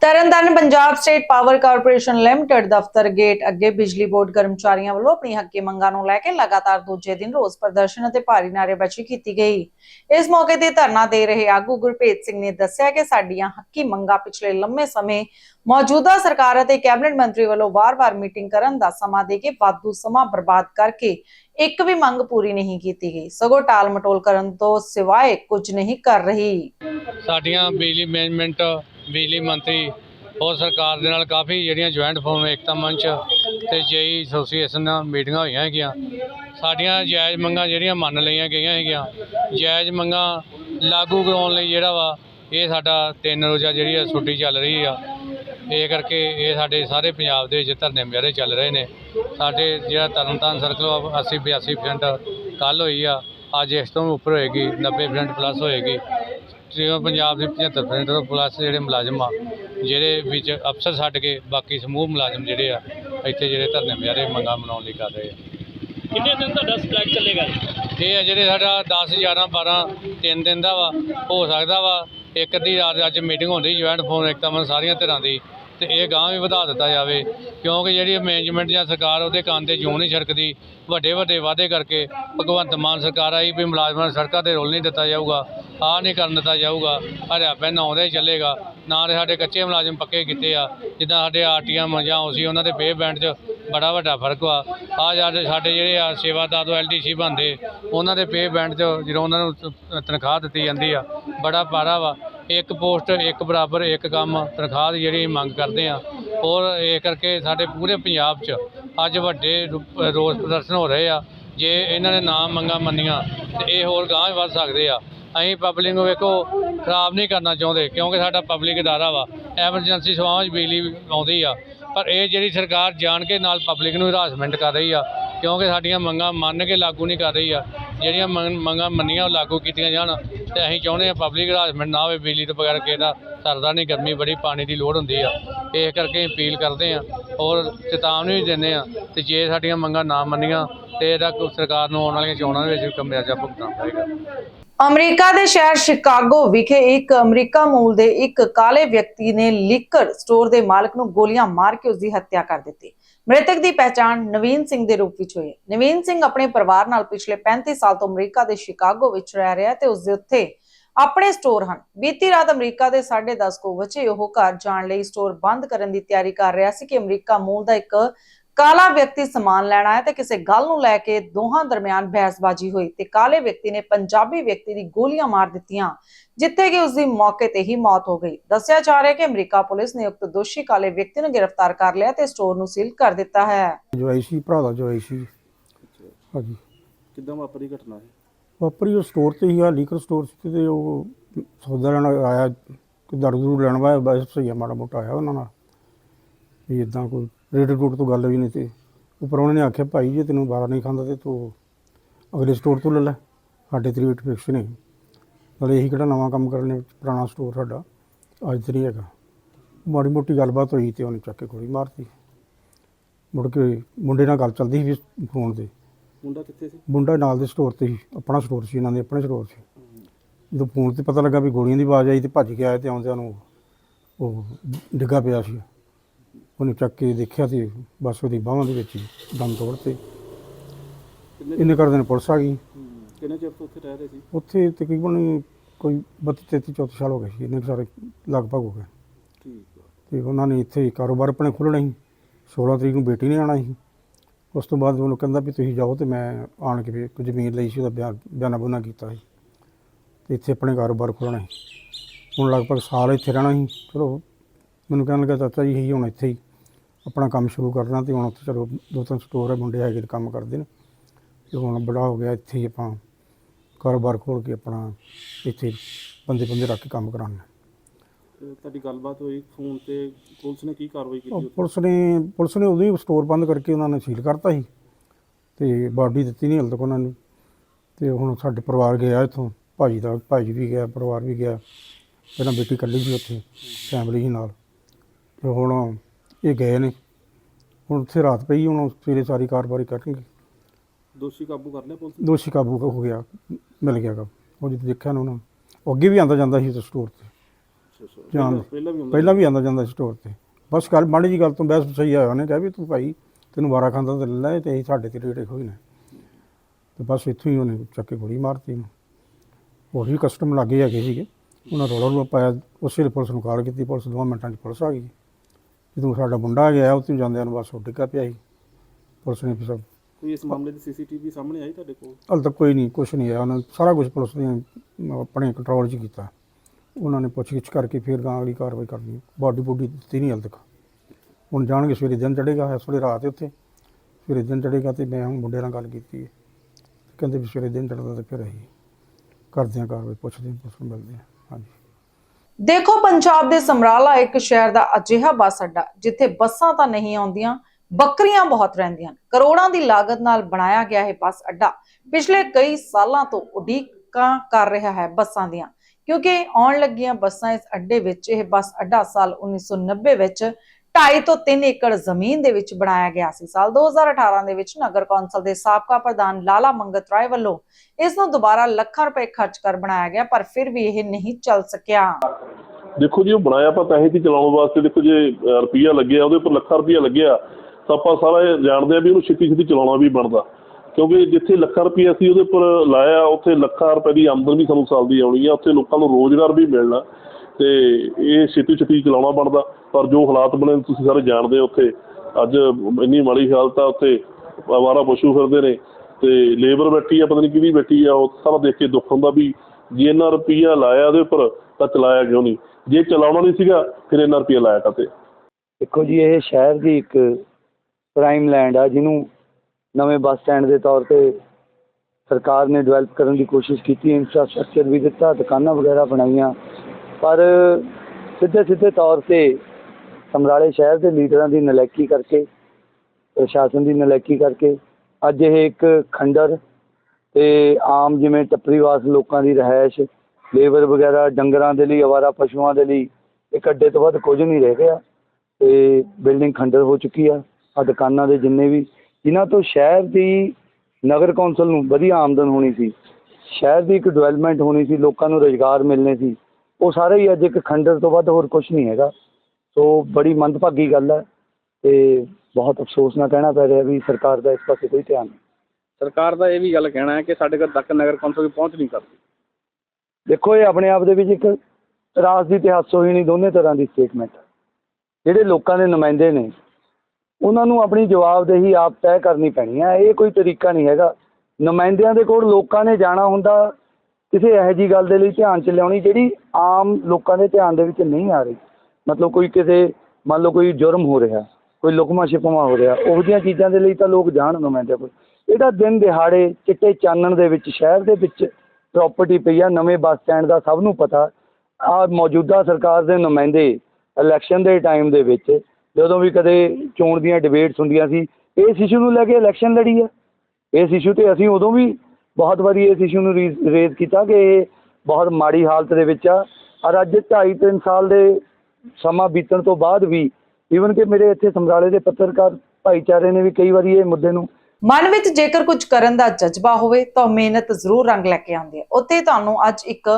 Tarn Taran Punjab state power corporation limited ਦਫ਼ਤਰ ਗੇਟ ਅੱਗੇ ਬਿਜਲੀ ਬੋਰਡ ਕਰਮਚਾਰੀਆਂ ਵੱਲੋਂ ਆਪਣੀ ਹੱਕੀ ਮੰਗਾਂ ਨੂੰ ਲੈ ਕੇ ਲਗਾਤਾਰ ਦੂਜੇ ਦਿਨ ਰੋਸ ਪ੍ਰਦਰਸ਼ਨ ਅਤੇ ਭਾਰੀ ਨਾਅਰੇਬਾਜ਼ੀ ਕੀਤੀ ਗਈ। ਇਸ ਮੌਕੇ ਤੇ ਧਰਨਾ ਦੇ ਰਹੇ ਆਗੂ ਗੁਰਪ੍ਰੀਤ ਸਿੰਘ ਨੇ ਦੱਸਿਆ ਕਿ ਸਾਡੀਆਂ ਹੱਕੀ ਮੰਗਾਂ ਪਿਛਲੇ ਲੰਮੇ ਸਮੇਂ ਮੌਜੂਦਾ ਸਰਕਾਰ ਅਤੇ ਕੈਬਨਿਟ ਮੰਤਰੀ ਵੱਲੋਂ ਵਾਰ-ਵਾਰ ਮੀਟਿੰਗ ਕਰਨ ਦਾ ਸਮਾਂ ਦੇ ਕੇ ਵਾਧੂ ਸਮਾਂ ਬਰਬਾਦ ਕਰਕੇ ਇੱਕ ਵੀ ਮੰਗ ਪੂਰੀ ਨਹੀਂ ਕੀਤੀ ਗਈ। ਸਗੋਂ ਟਾਲ ਮਟੋਲ ਕਰਨ ਤੋਂ ਸਿਵਾਏ ਕੁਝ ਨਹੀਂ ਕਰ ਰਹੀ। ਸਾਡੀਆਂ ਬਿਜਲੀ ਮੈਨੇਜਮੈਂਟ ਬਿਜਲੀ ਮੰਤਰੀ ਹੋਰ ਸਰਕਾਰ ਦੇ ਨਾਲ ਕਾਫੀ ਜਿਹੜੀਆਂ ਜੁਆਇੰਟ ਫੋਰਮ ਏਕਤਾ ਮੰਚ ਤੇ ਜੇਈ ਐਸੋਸੀਏਸ਼ਨ ਨਾਲ ਮੀਟਿੰਗਾਂ ਹੋਈਆਂ ਹੈਗੀਆਂ, ਸਾਡੀਆਂ ਜਾਇਜ਼ ਮੰਗਾਂ ਜਿਹੜੀਆਂ ਮੰਨ ਲਈਆਂ ਗਈਆਂ ਹੈਗੀਆਂ, ਜਾਇਜ਼ ਮੰਗਾਂ ਲਾਗੂ ਕਰਾਉਣ ਲਈ ਜਿਹੜਾ ਵਾ, ਇਹ ਸਾਡਾ ਤਿੰਨ ਰੋਜ਼ਾ ਜਿਹੜੀ ਆ ਛੁੱਟੀ ਚੱਲ ਰਹੀ ਆ। ਇਹ ਕਰਕੇ ਇਹ ਸਾਡੇ ਸਾਰੇ ਪੰਜਾਬ ਦੇ ਵਿੱਚ ਧਰਨੇ ਮਿਆਰੇ ਚੱਲ ਰਹੇ ਨੇ। ਸਾਡੇ ਜਿਹੜਾ ਤਰਨਤਾਰਨ ਸਰਕਲ 80 82% ਕੱਲ ਹੋਈ ਆ, ਅੱਜ ਇਸ ਤੋਂ ਉੱਪਰ ਹੋਏਗੀ 90% ਪਲੱਸ ਹੋਏਗੀ। ਜਿਵੇਂ ਪੰਜਾਬ ਦੇ 75% ਤੋਂ ਪਲੱਸ ਜਿਹੜੇ ਮੁਲਾਜ਼ਮ ਆ ਜਿਹੜੇ ਵਿੱਚ ਅਫਸਰ ਛੱਡ ਕੇ ਬਾਕੀ ਸਮੂਹ ਮੁਲਾਜ਼ਮ ਜਿਹੜੇ ਆ ਇੱਥੇ ਜਿਹੜੇ ਧਰਨੇ ਮਿਆਰੇ ਮੰਗਾਂ ਮਨਾਉਣ ਲਈ ਕਰ ਰਹੇ ਆ ਕਿੰਨੇ ਦਿਨ ਤੁਹਾਡਾ ਸਟ੍ਰਾਈਕ ਚੱਲੇਗਾ ਜੀ? ਇਹ ਆ ਜਿਹੜੇ ਸਾਡਾ 10 11 12 ਤਿੰਨ ਦਿਨ ਦਾ ਵਾ ਹੋ ਸਕਦਾ ਵਾ ਇੱਕ ਅੱਧੀ ਰਾਤ ਅੱਜ ਮੀਟਿੰਗ ਹੁੰਦੀ ਜੁਆਇੰਟ ਫੋਨ ਇੱਕ ਤਾਂ ਸਾਰੀਆਂ ਧਿਰਾਂ ਦੀ ਤੇ ਇਹ ਗਾਂ ਵੀ ਵਧਾ ਦਿੱਤਾ ਜਾਵੇ, ਕਿਉਂਕਿ ਜਿਹੜੀ ਮੈਨੇਜਮੈਂਟ ਜਾਂ ਸਰਕਾਰ ਉਹਦੇ ਕੰਨ ਤੇ ਜੂੰ ਨਹੀਂ ਛੜਕਦੀ, ਵੱਡੇ ਵੱਡੇ ਵਾਅਦੇ ਕਰਕੇ ਭਗਵੰਤ ਮਾਨ ਸਰਕਾਰ ਆਈ ਵੀ ਮੁਲਾਜ਼ਮਾਂ ਨੂੰ ਸੜਕਾਂ ਤੇ ਰੋਲ ਨਹੀਂ ਦਿੱਤਾ ਜਾਊਗਾ, ਆਹ ਨਹੀਂ ਕਰਨ ਦਿੱਤਾ ਜਾਊਗਾ ਹਰਿਆ ਪੈਨ ਆਉਂਦਾ ਹੀ ਚੱਲੇਗਾ, ਨਾ ਤੇ ਸਾਡੇ ਕੱਚੇ ਮੁਲਾਜ਼ਮ ਪੱਕੇ ਕੀਤੇ ਆ, ਜਿੱਦਾਂ ਸਾਡੇ ਆਰਟੀਐਮ ਜਾਂ ਸੀ, ਉਹਨਾਂ ਦੇ ਪੇ ਬੈਂਡ 'ਚ ਬੜਾ ਵੱਡਾ ਫ਼ਰਕ ਵਾ ਆ ਸਾਡੇ ਸਾਡੇ ਜਿਹੜੇ ਆ ਸੇਵਾਦਾਰ ਤੋਂ ਐਲਡੀਸੀ ਬਣਦੇ, ਉਹਨਾਂ ਦੇ ਪੇ ਬੈਂਡ 'ਚ ਜਦੋਂ ਉਹਨਾਂ ਨੂੰ ਤਨਖਾਹ ਦਿੱਤੀ ਜਾਂਦੀ ਆ, ਬੜਾ ਪਾਰਾ ਵਾ ਇੱਕ ਪੋਸਟ, ਇੱਕ ਬਰਾਬਰ, ਇੱਕ ਕੰਮ, ਤਨਖਾਹ ਦੀ ਜਿਹੜੀ ਮੰਗ ਕਰਦੇ ਆ ਔਰ ਇਹ ਕਰਕੇ ਸਾਡੇ ਪੂਰੇ ਪੰਜਾਬ 'ਚ ਅੱਜ ਵੱਡੇ ਰੋ- ਰੋਸ ਪ੍ਰਦਰਸ਼ਨ ਹੋ ਰਹੇ ਆ। ਜੇ ਇਹਨਾਂ ਨੇ ਨਾ ਮੰਗਾਂ ਮੰਨੀਆਂ, ਤੇ ਇਹ ਹੋਰ ਗਾਂਹ ਵੱਧ ਸਕਦੇ ਆ। ਅਸੀਂ ਪਬਲਿਕ ਨੂੰ ਵੇਖੋ, ਖਰਾਬ ਨਹੀਂ ਕਰਨਾ ਚਾਹੁੰਦੇ, ਕਿਉਂਕਿ ਸਾਡਾ ਪਬਲਿਕ ਅਦਾਰਾ ਵਾ। ਐਮਰਜੈਂਸੀ ਸੇਵਾਵਾਂ 'ਚ ਬਿਜਲੀ ਆਉਂਦੀ ਆ। ਪਰ ਇਹ ਜਿਹੜੀ ਸਰਕਾਰ ਜਾਣ ਕੇ ਨਾਲ ਪਬਲਿਕ ਨੂੰ ਹਰਾਸਮੈਂਟ ਕਰ ਰਹੀ ਆ ਕਿਉਂਕਿ ਸਾਡੀਆਂ ਮੰਗਾਂ ਮੰਨ ਕੇ ਲਾਗੂ ਨਹੀਂ ਕਰ ਰਹੀ ਆ। ਜਿਹੜੀਆਂ ਮੰਗ- ਮੰਗਾਂ ਮੰਨੀਆਂ ਉਹ ਲਾਗੂ ਕੀਤੀਆਂ ਜਾਣ, ਤੇ ਅਸੀਂ ਚਾਹੁੰਦੇ ਆ ਪਬਲਿਕ ਹਰਾਸਮੈਂਟ ਨਾ ਹੋਵੇ, ਬਿਜਲੀ ਤੋਂ ਬਗੈਰ ਕਿਸੇ ਦਾ ਸਰਦਾ ਨਹੀਂ, ਗਰਮੀ ਬੜੀ, ਪਾਣੀ ਦੀ ਲੋੜ ਹੁੰਦੀ ਆ। ਇਸ ਕਰਕੇ ਅਪੀਲ ਕਰਦੇ ਆ ਔਰ ਚੇਤਾਵਨੀ ਵੀ ਦਿੰਦੇ ਆ ਤੇ ਜੇ ਸਾਡੀਆਂ ਮੰਗਾਂ ਨਾ ਮੰਨੀਆਂ, ਤੇ ਇਹਦਾ ਕੋਈ ਸਰਕਾਰ ਨੂੰ ਆਉਣ ਵਾਲੀਆਂ ਚੋਣਾਂ ਦੇ ਵਿੱਚ ਕਮਿਆਜਾ ਭੁਗਤਣਾ ਪਏਗਾ। ਅਮਰੀਕਾ ਦੇ ਸ਼ਹਿਰ ਸ਼ਿਕਾਗੋ ਵਿਖੇ ਇੱਕ ਅਮਰੀਕਾ ਮੂਲ ਦੇ ਇੱਕ ਕਾਲੇ ਵਿਅਕਤੀ ਨੇ ਲਿਕਰ ਸਟੋਰ ਦੇ ਮਾਲਕ ਨੂੰ ਗੋਲੀਆਂ ਮਾਰ ਕੇ ਉਸ ਦੀ ਹੱਤਿਆ ਕਰ ਦਿੱਤੀ। ਮ੍ਰਿਤਕ ਦੀ ਪਹਿਚਾਣ ਨਵੀਨ ਸਿੰਘ ਦੇ ਰੂਪ ਵਿੱਚ ਹੋਈ ਹੈ। ਨਵੀਨ ਸਿੰਘ ਆਪਣੇ ਪਰਿਵਾਰ ਨਾਲ ਪਿਛਲੇ 35 ਸਾਲ ਤੋਂ ਅਮਰੀਕਾ ਦੇ ਸ਼ਿਕਾਗੋ ਵਿੱਚ ਰਹਿ ਰਿਹਾ ਤੇ ਉਸ ਦੇ ਉੱਥੇ ਆਪਣੇ ਸਟੋਰ ਹਨ। ਬੀਤੀ ਰਾਤ ਅਮਰੀਕਾ ਦੇ 10:30 ਕੋ ਵਜੇ ਉਹ ਘਰ ਜਾਣ ਲਈ ਸਟੋਰ ਬੰਦ ਕਰਨ ਦੀ ਤਿਆਰੀ ਕਰ ਰਿਹਾ ਸੀ ਕਿ ਅਮਰੀਕਾ ਮੂਲ ਦਾ ਇੱਕ ਕਾਲਾ ਵਿਅਕਤੀ ਸਮਾਨ ਲੈਣ ਆਇਆ ਤੇ ਕਿਸੇ ਗੱਲ ਨੂੰ ਲੈ ਕੇ ਦੋਹਾਂ ਦਰਮਿਆਨ ਬਹਿਸਬਾਜ਼ੀ ਹੋਈ ਤੇ ਕਾਲੇ ਵਿਅਕਤੀ ਨੇ ਪੰਜਾਬੀ ਵਿਅਕਤੀ ਦੀ ਗੋਲੀਆਂ ਮਾਰ ਦਿੱਤੀਆਂ ਜਿੱਥੇ ਕਿ ਉਸ ਦੀ ਮੌਕੇ ਤੇ ਹੀ ਮੌਤ ਹੋ ਗਈ। ਦੱਸਿਆ ਜਾ ਰਿਹਾ ਹੈ ਕਿ ਅਮਰੀਕਾ ਪੁਲਿਸ ਨੇ ਉਕਤ ਦੋਸ਼ੀ ਕਾਲੇ ਵਿਅਕਤੀ ਨੂੰ ਗ੍ਰਿਫਤਾਰ ਕਰ ਲਿਆ ਤੇ ਸਟੋਰ ਨੂੰ ਸੀਲ ਕਰ ਦਿੱਤਾ ਹੈ। ਜਵਾਈ ਸੀ ਭਰਾ ਦਾ ਜਵਾਈ ਸੀ। ਹਾਂਜੀ। ਕਿੱਦਾਂ ਵਾਪਰੀ ਘਟਨਾ ਹੈ ਵਾਪਰੀ ਉਹ ਸਟੋਰ ਤੇ ਹੀ ਆ ਲੀਕਰ ਸਟੋਰ ਸੀ ਤੇ ਉਹ ਸੌਦਾ ਲੈਣ ਆਇਆ ਕਿ ਦਾਰੂ ਦੂਰੂ ਲੈਣ ਵਾਇਆ ਬਸ ਸਹੀ ਮਾੜਾ ਮੋਟਾ ਆਇਆ ਉਹਨਾਂ ਨਾਲ। ਵੀ ਇਦਾਂ ਕੋਈ ਰੇਟ ਰੂਟ ਤੋਂ ਗੱਲ ਵੀ ਨਹੀਂ ਤੇ ਉੱਪਰ ਉਹਨਾਂ ਨੇ ਆਖਿਆ ਭਾਈ ਜੇ ਤੈਨੂੰ ਬਾਰਾ ਨਹੀਂ ਖਾਂਦਾ ਤੇ ਤੂੰ ਅਗਲੇ ਸਟੋਰ ਤੋਂ ਲੈ ਲੈ। ਸਾਡੇ ਤੇ ਰੇਟ ਫਿਕਸ ਨਹੀਂ। ਨਾਲੇ ਇਹੀ ਕਿਹੜਾ ਨਵਾਂ ਕੰਮ ਕਰਨੇ ਪੁਰਾਣਾ ਸਟੋਰ ਸਾਡਾ। ਅੱਜ ਤੇ ਨਹੀਂ ਹੈਗਾ। ਮਾੜੀ ਮੋਟੀ ਗੱਲਬਾਤ ਹੋਈ ਤੇ ਉਹਨੇ ਚੱਕ ਕੇ ਗੋਲੀ ਮਾਰਤੀ। ਮੁੜ ਕੇ ਮੁੰਡੇ ਨਾਲ ਗੱਲ ਚੱਲਦੀ ਸੀ ਫੋਨ ਤੇ। ਮੁੰਡਾ ਕਿੱਥੇ ਸੀ? ਮੁੰਡਾ ਨਾਲ ਦੇ ਸਟੋਰ ਤੇ ਸੀ। ਆਪਣਾ ਸਟੋਰ ਸੀ ਇਹਨਾਂ ਦੇ ਆਪਣੇ ਸਟੋਰ ਸੀ। ਜਦੋਂ ਫੋਨ ਤੇ ਪਤਾ ਲੱਗਾ ਵੀ ਗੋਲੀਆਂ ਦੀ ਆਵਾਜ਼ ਆਈ ਤੇ ਭੱਜ ਕੇ ਆਏ ਤੇ ਆਉਂਦਿਆਂ ਨੂੰ ਉਹ ਡਿੱਗਾ ਪਿਆ ਸੀ। ਉਹਨੇ ਚੱਕ ਕੇ ਦੇਖਿਆ ਤੇ ਬਸ ਉਹਦੀ ਬਾਹਾਂ ਦੇ ਵਿੱਚ ਹੀ ਦਮ ਤੋੜ ਤੇ ਕਿੰਨੇ ਇਹਨੇ ਕਰਦੇ ਨੇ ਪੁਲਿਸ ਆ ਗਈ। ਹੂੰ, ਕਿੰਨੇ ਚਿਰ ਤੋਂ ਉੱਥੇ ਰਹਿ ਰਹੇ ਸੀ? ਉੱਥੇ ਤਕਰੀਬਨ ਕੋਈ 32 33 34 ਸਾਲ ਹੋ ਗਏ ਸੀ। ਇਹਨੇ ਸਾਰੇ ਲਗਭਗ ਹੋ ਗਏ। ਠੀਕ ਆ। ਤੇ ਉਹਨਾਂ ਨੇ ਇੱਥੇ ਕਾਰੋਬਾਰ ਆਪਣੇ ਖੋਲ੍ਹਣਾ ਸੀ। 16 ਤਰੀਕ ਨੂੰ ਬੇਟੀ ਨੇ ਆਉਣਾ ਸੀ। ਉਸ ਤੋਂ ਬਾਅਦ ਉਹਨੂੰ ਕਹਿੰਦਾ ਵੀ ਤੁਸੀਂ ਜਾਓ ਤੇ ਮੈਂ ਆਣ ਕੇ ਵੀ ਕੁਝ ਜ਼ਮੀਨ ਲਈ ਸੀ ਉਹਦਾ ਬਿਆਨ ਬਿਆਨਾ ਬੁਨਾ ਕੀਤਾ ਸੀ। ਤੇ ਇੱਥੇ ਆਪਣੇ ਕਾਰੋਬਾਰ ਖੋਲ੍ਹਣਾ ਸੀ। ਹੁਣ ਲਗਭਗ ਸਾਲ ਇੱਥੇ ਰਹਿਣਾ ਸੀ। ਚਲੋ ਮੈਨੂੰ ਕਹਿਣ ਲੱਗਾ ਚਾਚਾ ਜੀ ਹੀ ਹੁਣ ਇੱਥੇ ਹੀ ਆਪਣਾ ਕੰਮ ਸ਼ੁਰੂ ਕਰਨਾ ਤੇ ਹੁਣ ਉੱਥੇ ਚਲੋ ਦੋ ਤਿੰਨ ਸਟੋਰ ਹੈ ਮੁੰਡੇ ਹੈਗੇ ਨੇ ਕੰਮ ਕਰਦੇ ਨੇ। ਤੇ ਹੁਣ ਬੜਾ ਹੋ ਗਿਆ ਇੱਥੇ ਹੀ ਆਪਾਂ ਕਾਰੋਬਾਰ ਖੋਲ੍ਹ ਕੇ ਆਪਣਾ ਇੱਥੇ ਬੰਦੇ ਬੰਦੇ ਰੱਖ ਕੇ ਕੰਮ ਕਰਾਉਣਾ ਤੇ ਤੁਹਾਡੀ ਗੱਲਬਾਤ ਹੋਈ ਫੋਨ ਤੇ ਪੁਲਿਸ ਨੇ ਕੀ ਕਾਰਵਾਈ ਕੀਤੀ ਉਹ ਉੱਥੇ? ਪੁਲਿਸ ਨੇ ਪੁਲਿਸ ਨੇ ਉਦੋਂ ਹੀ ਸਟੋਰ ਬੰਦ ਕਰਕੇ ਉਹਨਾਂ ਨੇ ਸੀਲ ਕਰਤਾ ਸੀ। ਤੇ ਬਾਡੀ ਦਿੱਤੀ ਨਹੀਂ ਹਲ ਤੱਕ ਉਹਨਾਂ ਨੂੰ। ਤੇ ਹੁਣ ਸਾਡੇ ਪਰਿਵਾਰ ਗਿਆ ਇੱਥੋਂ ਭਾਜੀ ਦਾ ਭਾਜੀ ਵੀ ਗਿਆ ਪਰਿਵਾਰ ਵੀ ਗਿਆ। ਪਹਿਲਾਂ ਬੇਟੀ ਇਕੱਲੀ ਸੀ ਉੱਥੇ ਫੈਮਿਲੀ ਸੀ ਨਾਲ। ਤੇ ਹੁਣ ਇਹ ਗਏ ਨੇ। ਹੁਣ ਉੱਥੇ ਰਾਤ ਪਈ ਹੁਣ ਸਵੇਰੇ ਸਾਰੀ ਕਾਰਵਾਈ ਕਰਨਗੇ ਦੋਸ਼ੀ ਕਾਬੂ ਕਰ ਲਿਆ ਪੁਲਿਸ ਨੇ? ਦੋਸ਼ੀ ਕਾਬੂ ਹੋ ਗਿਆ ਮਿਲ ਗਿਆ ਗਾ ਉਹ ਜਦੋਂ ਦੇਖਿਆ ਨਾ ਉਹਨਾਂ ਉਹ ਅੱਗੇ ਵੀ ਆਂਦਾ ਜਾਂਦਾ ਸੀ ਸਟੋਰ ਤੇ। ਅੱਛਾ, ਪਹਿਲਾਂ- ਪਹਿਲਾਂ ਵੀ ਹੁੰਦਾ ਪਹਿਲਾਂ ਵੀ ਆਂਦਾ ਜਾਂਦਾ ਸੀ ਸਟੋਰ ਤੇ। ਬਸ ਗੱਲ ਮਾੜੀ ਜੀ ਗੱਲ ਤੋਂ ਬਹਿਸ ਸਹੀ ਆਇਆ ਉਹਨੇ ਕਿਹਾ ਵੀ ਤੂੰ ਭਾਈ ਤੈਨੂੰ ਵਾਰਾ ਖਾਂਦਾ ਤੇ ਲੈ ਲੈ ਤੇ ਅਸੀਂ ਸਾਡੇ ਤੇ ਰੇਟ ਹੋਈ ਨੇ। ਤੇ ਬਸ ਇੱਥੋਂ ਹੀ ਉਹਨੇ ਚੱਕ ਕੇ ਗੋਲੀ ਮਾਰਤੀ ਇਹਨੂੰ ਹੋਰ ਵੀ ਕਸਟਮ ਲੱਗੇ ਹੈਗੇ ਸੀਗੇ। ਉਹਨਾਂ ਰੋਲਾ ਨੂੰ ਪਾਇਆ ਉਸੇ ਵੇਲੇ ਪੁਲਿਸ ਨੂੰ ਕਾਲ ਕੀਤੀ ਪੁਲਿਸ ਦੋ ਮਿੰਟਾਂ 'ਚ ਪੁਲਿਸ ਆ ਗਈ। ਜਦੋਂ ਸਾਡਾ ਮੁੰਡਾ ਗਿਆ ਉੱਥੇ ਜਾਂਦਿਆਂ ਨੂੰ ਬਸ ਉਹ ਡਿੱਗਾ ਪਿਆ ਸੀ। ਪੁਲਿਸ ਨੇ ਫਿਰ ਕੋਈ ਇਸ ਮਾਮਲੇ ਦੀ ਸੀਸੀਟੀਵੀ ਸਾਹਮਣੇ ਆਈ ਤੁਹਾਡੇ ਕੋਲ? ਹਾਲੇ ਤੱਕ ਕੋਈ ਨਹੀਂ ਕੁਛ ਨਹੀਂ ਆਇਆ। ਉਹਨਾਂ ਸਾਰਾ ਕੁਝ ਪੁਲਿਸ ਨੇ ਆਪਣੇ ਕੰਟਰੋਲ 'ਚ ਕੀਤਾ। ਉਹਨਾਂ ਨੇ ਪੁੱਛਗਿੱਛ ਕਰਕੇ ਫਿਰ ਗਾਂ ਅਗਲੀ ਕਾਰਵਾਈ ਕਰਨੀ। ਬਾਡੀ ਬੁੱਡੀ ਦਿੱਤੀ ਨਹੀਂ ਹਾਲੇ ਤੱਕ। ਹੁਣ ਜਾਣਗੇ ਸਵੇਰੇ ਦਿਨ ਚੜੇਗਾ ਇਸ ਵੇਲੇ ਰਾਤ ਹੈ ਉੱਥੇ। ਸਵੇਰੇ ਦਿਨ ਚੜੇਗਾ ਤੇ ਮੈਂ ਹੁਣ ਮੁੰਡੇ ਨਾਲ ਗੱਲ ਕੀਤੀ ਹੈ। ਕਹਿੰਦੇ ਵੀ ਸਵੇਰੇ ਦਿਨ ਚੜਦਾ ਤੇ ਫਿਰ ਅਸੀਂ ਕਰਦੇ ਹਾਂ ਕਾਰਵਾਈ ਪੁੱਛਦੇ ਹਾਂ ਪੁਲਿਸ ਨੂੰ ਮਿਲਦੇ ਹਾਂ। ਹਾਂਜੀ। ਦੇਖੋ, ਪੰਜਾਬ ਦੇ ਸਮਰਾਲਾ ਇੱਕ ਸ਼ਹਿਰ ਦਾ ਅਜਿਹਾ ਬੱਸ ਅੱਡਾ, ਜਿੱਥੇ ਬੱਸਾਂ ਤਾਂ ਨਹੀਂ ਆਉਂਦੀਆਂ, ਬੱਕਰੀਆਂ ਬਹੁਤ ਰਹਿੰਦੀਆਂ ਕਰੋੜਾਂ ਦੀ ਲਾਗਤ ਨਾਲ ਬਣਾਇਆ ਗਿਆ ਇਹ ਬੱਸ ਅੱਡਾ। ਪਿਛਲੇ ਕਈ ਸਾਲਾਂ ਤੋਂ ਉਡੀਕਾਂ ਕਰ ਰਿਹਾ ਹੈ ਬੱਸਾਂ ਦੀਆਂ, ਕਿਉਂਕਿ ਆਉਣ ਲੱਗੀਆਂ ਬੱਸਾਂ ਇਸ ਅੱਡੇ ਵਿੱਚ, ਇਹ ਬੱਸ ਅੱਡਾ ਸਾਲ 1990 ਵਿੱਚ 2.5 ਤੋਂ 3 ਏਕੜ ਜ਼ਮੀਨ ਦੇ ਵਿੱਚ ਬਣਾਇਆ ਗਿਆ ਸੀ। ਸਾਲ 2018 ਦੇ ਵਿੱਚ ਨਗਰ ਕੌਂਸਲ ਦੇ ਸਾਬਕਾ ਪ੍ਰਧਾਨ ਲਾਲਾ ਮੰਗਤ ਰਾਏ ਵੱਲੋਂ ਇਸ ਨੂੰ ਦੁਬਾਰਾ ਲੱਖਾਂ ਰੁਪਏ ਖਰਚ ਕਰ ਬਣਾਇਆ ਗਿਆ, ਪਰ ਫਿਰ ਵੀ ਇਹ ਨਹੀਂ ਚੱਲ ਸਕਿਆ। ਦੇਖੋ ਜੀ, ਉਹ ਬਣਾਇਆ ਆਪਾਂ ਪੈਸੇ ਦੀ ਚਲਾਉਣ ਵਾਸਤੇ ਦੇਖੋ ਜੇ ਰੁਪਈਆ ਲੱਗਿਆ, ਉਹਦੇ ਉੱਪਰ ਲੱਖਾਂ ਰੁਪਈਆ ਲੱਗਿਆ, ਤਾਂ ਆਪਾਂ ਸਾਰਾ ਜਾਣਦੇ ਆ ਵੀ ਉਹਨੂੰ ਛੇਤੀ ਛੇਤੀ ਚਲਾਉਣਾ ਵੀ ਬਣਦਾ। ਕਿਉਂਕਿ ਜਿੱਥੇ ਲੱਖਾਂ ਰੁਪਈਆ ਅਸੀਂ ਉਹਦੇ ਉੱਪਰ ਲਾਇਆ, ਉੱਥੇ ਲੱਖਾਂ ਰੁਪਏ ਦੀ ਆਮਦਨ ਵੀ ਸਾਨੂੰ ਸਾਲ ਦੀ ਆਉਣੀ ਆ, ਉੱਥੇ ਲੋਕਾਂ ਨੂੰ ਰੋਜ਼ਗਾਰ ਵੀ ਮਿਲਣਾ। ਤੇ ਇਹ ਛੇਤੀ ਛੇਤੀ ਚਲਾਉਣਾ ਬਣਦਾ, ਪਰ ਜੋ ਹਾਲਾਤ ਬਣੇ ਤੁਸੀਂ ਸਾਰੇ ਜਾਣਦੇ ਹੋ ਉੱਥੇ। ਅੱਜ ਇੰਨੀ ਮਾੜੀ ਹਾਲਤ ਆ ਉੱਥੇ, ਆਵਾਰਾ ਪਸ਼ੂ ਫਿਰਦੇ ਨੇ ਤੇ ਲੇਬਰ ਬੈਠੀ ਆ, ਪਤਾ ਨਹੀਂ ਕਿਹਦੀ ਬੈਠੀ ਆ, ਉਹ ਸਾਰਾ ਦੇਖ ਕੇ ਦੁੱਖ ਹੁੰਦਾ ਵੀ ਜੇ ਇੰਨਾ ਰੁਪਈਆ ਲਾਇਆ ਉਹਦੇ ਉੱਪਰ, ਤਾਂ ਚਲਾਇਆ ਕਿਉਂ ਨਹੀਂ? ਜੇ ਚਲਾਉਣਾ ਨਹੀਂ ਸੀਗਾ, ਫਿਰ ਇਹਨਾਂ ਰੁਪਈਆ ਲਾਇਆ ਕਾਤੇ ਦੇਖੋ ਜੀ, ਇਹ ਸ਼ਹਿਰ ਦੀ ਇੱਕ ਪ੍ਰਾਈਮ ਲੈਂਡ ਆ, ਜਿਹਨੂੰ ਨਵੇਂ ਬੱਸ ਸਟੈਂਡ ਦੇ ਤੌਰ ਤੇ ਸਰਕਾਰ ਨੇ ਡਿਵੈਲਪ ਕਰਨ ਦੀ ਕੋਸ਼ਿਸ਼ ਕੀਤੀ ਇਨਫਰਾਸਟ੍ਰਕਚਰ ਵੀ ਦਿੱਤਾ, ਦੁਕਾਨਾਂ ਵਗੈਰਾ ਬਣਾਈਆਂ ਪਰ ਸਿੱਧੇ ਸਿੱਧੇ ਤੌਰ ਤੇ ਸਮਰਾਲੇ ਸ਼ਹਿਰ ਦੇ ਲੀਡਰਾਂ ਦੀ ਨਲਾਇਕੀ ਕਰਕੇ, ਪ੍ਰਸ਼ਾਸਨ ਦੀ ਨਲਾਇਕੀ ਕਰਕੇ, ਅੱਜ ਇਹ ਇੱਕ ਖੰਡਰ ਤੇ ਆਮ ਜਿਵੇਂ ਟੱਪਰੀਵਾਸ ਲੋਕਾਂ ਦੀ ਰਹਿائش ਲੇਬਰ ਵਗੈਰਾ, ਡੰਗਰਾਂ ਦੇ ਲਈ ਆਵਾਰਾ ਪਸ਼ੂਆਂ ਦੇ ਲਈ ਇੱਕ ਅੱਡੇ ਤੋਂ ਵੱਧ ਕੁਝ ਨਹੀਂ ਰਹਿ ਗਿਆ ਤੇ ਬਿਲਡਿੰਗ ਖੰਡਰ ਹੋ ਚੁੱਕੀ ਆ ਆ ਦੁਕਾਨਾਂ ਦੇ ਜਿੰਨੇ ਵੀ ਇਹਨਾਂ ਤੋਂ ਸ਼ਹਿਰ ਦੀ ਨਗਰ ਕੌਂਸਲ ਨੂੰ ਵਧੀਆ ਆਮਦਨ ਹੋਣੀ ਸੀ, ਸ਼ਹਿਰ ਦੀ ਇੱਕ ਡਿਵੈਲਪਮੈਂਟ ਹੋਣੀ ਸੀ, ਲੋਕਾਂ ਨੂੰ ਰੋਜ਼ਗਾਰ ਮਿਲਨੇ ਸੀ ਉਹ ਸਾਰੇ ਹੀ ਅੱਜ ਇੱਕ ਖੰਡਰ ਤੋਂ ਵੱਧ ਹੋਰ ਕੁਝ ਨਹੀਂ ਹੈਗਾ। ਸੋ ਬੜੀ ਮੰਦਭਾਗੀ ਗੱਲ ਹੈ ਤੇ ਬਹੁਤ ਅਫਸੋਸ ਨਾਲ ਕਹਿਣਾ ਪੈ ਰਿਹਾ ਵੀ ਸਰਕਾਰ ਦਾ ਇਸ ਪਾਸੇ ਕੋਈ ਧਿਆਨ ਨਹੀਂ। ਸਰਕਾਰ ਦਾ ਇਹ ਵੀ ਗੱਲ ਕਹਿਣਾ ਹੈ ਕਿ ਸਾਡੇ ਕੋਲ ਤੱਕ ਨਗਰ ਕੌਂਸਲ ਦੀ ਪਹੁੰਚ ਨਹੀਂ ਕਰਦੀ ਦੇਖੋ ਇਹ ਆਪਣੇ ਆਪ ਦੇ ਵਿੱਚ ਇੱਕ ਰਾਜ ਦੀ ਤੇ ਹਾਸੋਹੀਣੀ ਦੋਨੇ ਤਰ੍ਹਾਂ ਦੀ ਸਟੇਟਮੈਂਟ ਜਿਹੜੇ ਲੋਕਾਂ ਦੇ ਨੁਮਾਇੰਦੇ ਨੇ ਉਹਨਾਂ ਨੂੰ ਆਪਣੀ ਜਵਾਬਦੇਹੀ ਆਪ ਤੈਅ ਕਰਨੀ ਪੈਣੀ ਹੈ। ਇਹ ਕੋਈ ਤਰੀਕਾ ਨਹੀਂ ਹੈਗਾ। ਨੁਮਾਇੰਦਿਆਂ ਦੇ ਕੋਲ ਲੋਕਾਂ ਨੇ ਜਾਣਾ ਹੁੰਦਾ ਕਿਸੇ ਇਹੋ ਜਿਹੀ ਗੱਲ ਦੇ ਲਈ ਧਿਆਨ ਚ ਲਿਆਉਣੀ ਜਿਹੜੀ ਆਮ ਲੋਕਾਂ ਦੇ ਧਿਆਨ ਦੇ ਵਿੱਚ ਨਹੀਂ ਆ ਰਹੀ। ਮਤਲਬ ਕੋਈ ਕਿਸੇ, ਮੰਨ ਲਓ ਕੋਈ ਜੁਰਮ ਹੋ ਰਿਹਾ, ਕੋਈ ਲੁਕਮਾ ਛਿਪਮਾ ਹੋ ਰਿਹਾ, ਉਹੋ ਜਿਹੀਆਂ ਚੀਜ਼ਾਂ ਦੇ ਲਈ ਤਾਂ ਲੋਕ ਜਾਣ ਨੁਮਾਇੰਦਿਆਂ ਕੋਲ ਇਹਦਾ ਦਿਨ ਦਿਹਾੜੇ ਚਿੱਟੇ ਚਾਨਣ ਦੇ ਵਿੱਚ, ਸ਼ਹਿਰ ਦੇ ਵਿੱਚ ਪ੍ਰਾਪਰਟੀ ਪਈ ਆ, ਨਵੇਂ ਬੱਸ ਸਟੈਂਡ ਦਾ ਸਭ ਨੂੰ ਪਤਾ। ਆ ਮੌਜੂਦਾ ਸਰਕਾਰ ਦੇ ਨੁਮਾਇੰਦੇ ਇਲੈਕਸ਼ਨ ਦੇ ਟਾਈਮ ਦੇ ਵਿੱਚ ਜਦੋਂ ਵੀ ਕਦੇ ਚੋਣ ਦੀਆਂ ਡਿਬੇਟਸ ਹੁੰਦੀਆਂ ਸੀ, ਇਸ ਇਸ਼ੂ ਨੂੰ ਲੈ ਕੇ ਇਲੈਕਸ਼ਨ ਲੜੀ ਆ। ਇਸ ਇਸ਼ੂ ਤੇ ਅਸੀਂ ਉਦੋਂ ਵੀ ਬਹੁਤ ਵਾਰੀ ਇਸ ਇਸ਼ੂ ਨੂੰ ਰੇਜ਼ ਕੀਤਾ ਕਿ ਇਹ ਬਹੁਤ ਮਾੜੀ ਹਾਲਤ ਦੇ ਵਿੱਚ ਆ। ਔਰ ਅੱਜ 2.5 3 ਸਾਲ ਦੇ ਸਮਾਂ ਬੀਤਣ ਤੋਂ ਬਾਅਦ ਵੀ ਈਵਨ ਕਿ ਮੇਰੇ ਇੱਥੇ ਸਮਰਾਲੇ ਦੇ ਪੱਤਰਕਾਰ ਭਾਈਚਾਰੇ ਨੇ ਵੀ ਕਈ ਵਾਰੀ ਇਹ ਮੁੱਦੇ ਨੂੰ ਮਨ ਵਿੱਚ ਜੇਕਰ ਕੁਝ ਕਰਨ ਦਾ ਜਜ਼ਬਾ ਹੋਵੇ ਤਾਂ ਮਿਹਨਤ ਜ਼ਰੂਰ ਰੰਗ ਲੈ ਕੇ ਆਉਂਦੀ ਹੈ। ਉੱਥੇ ਤੁਹਾਨੂੰ ਅੱਜ ਇੱਕ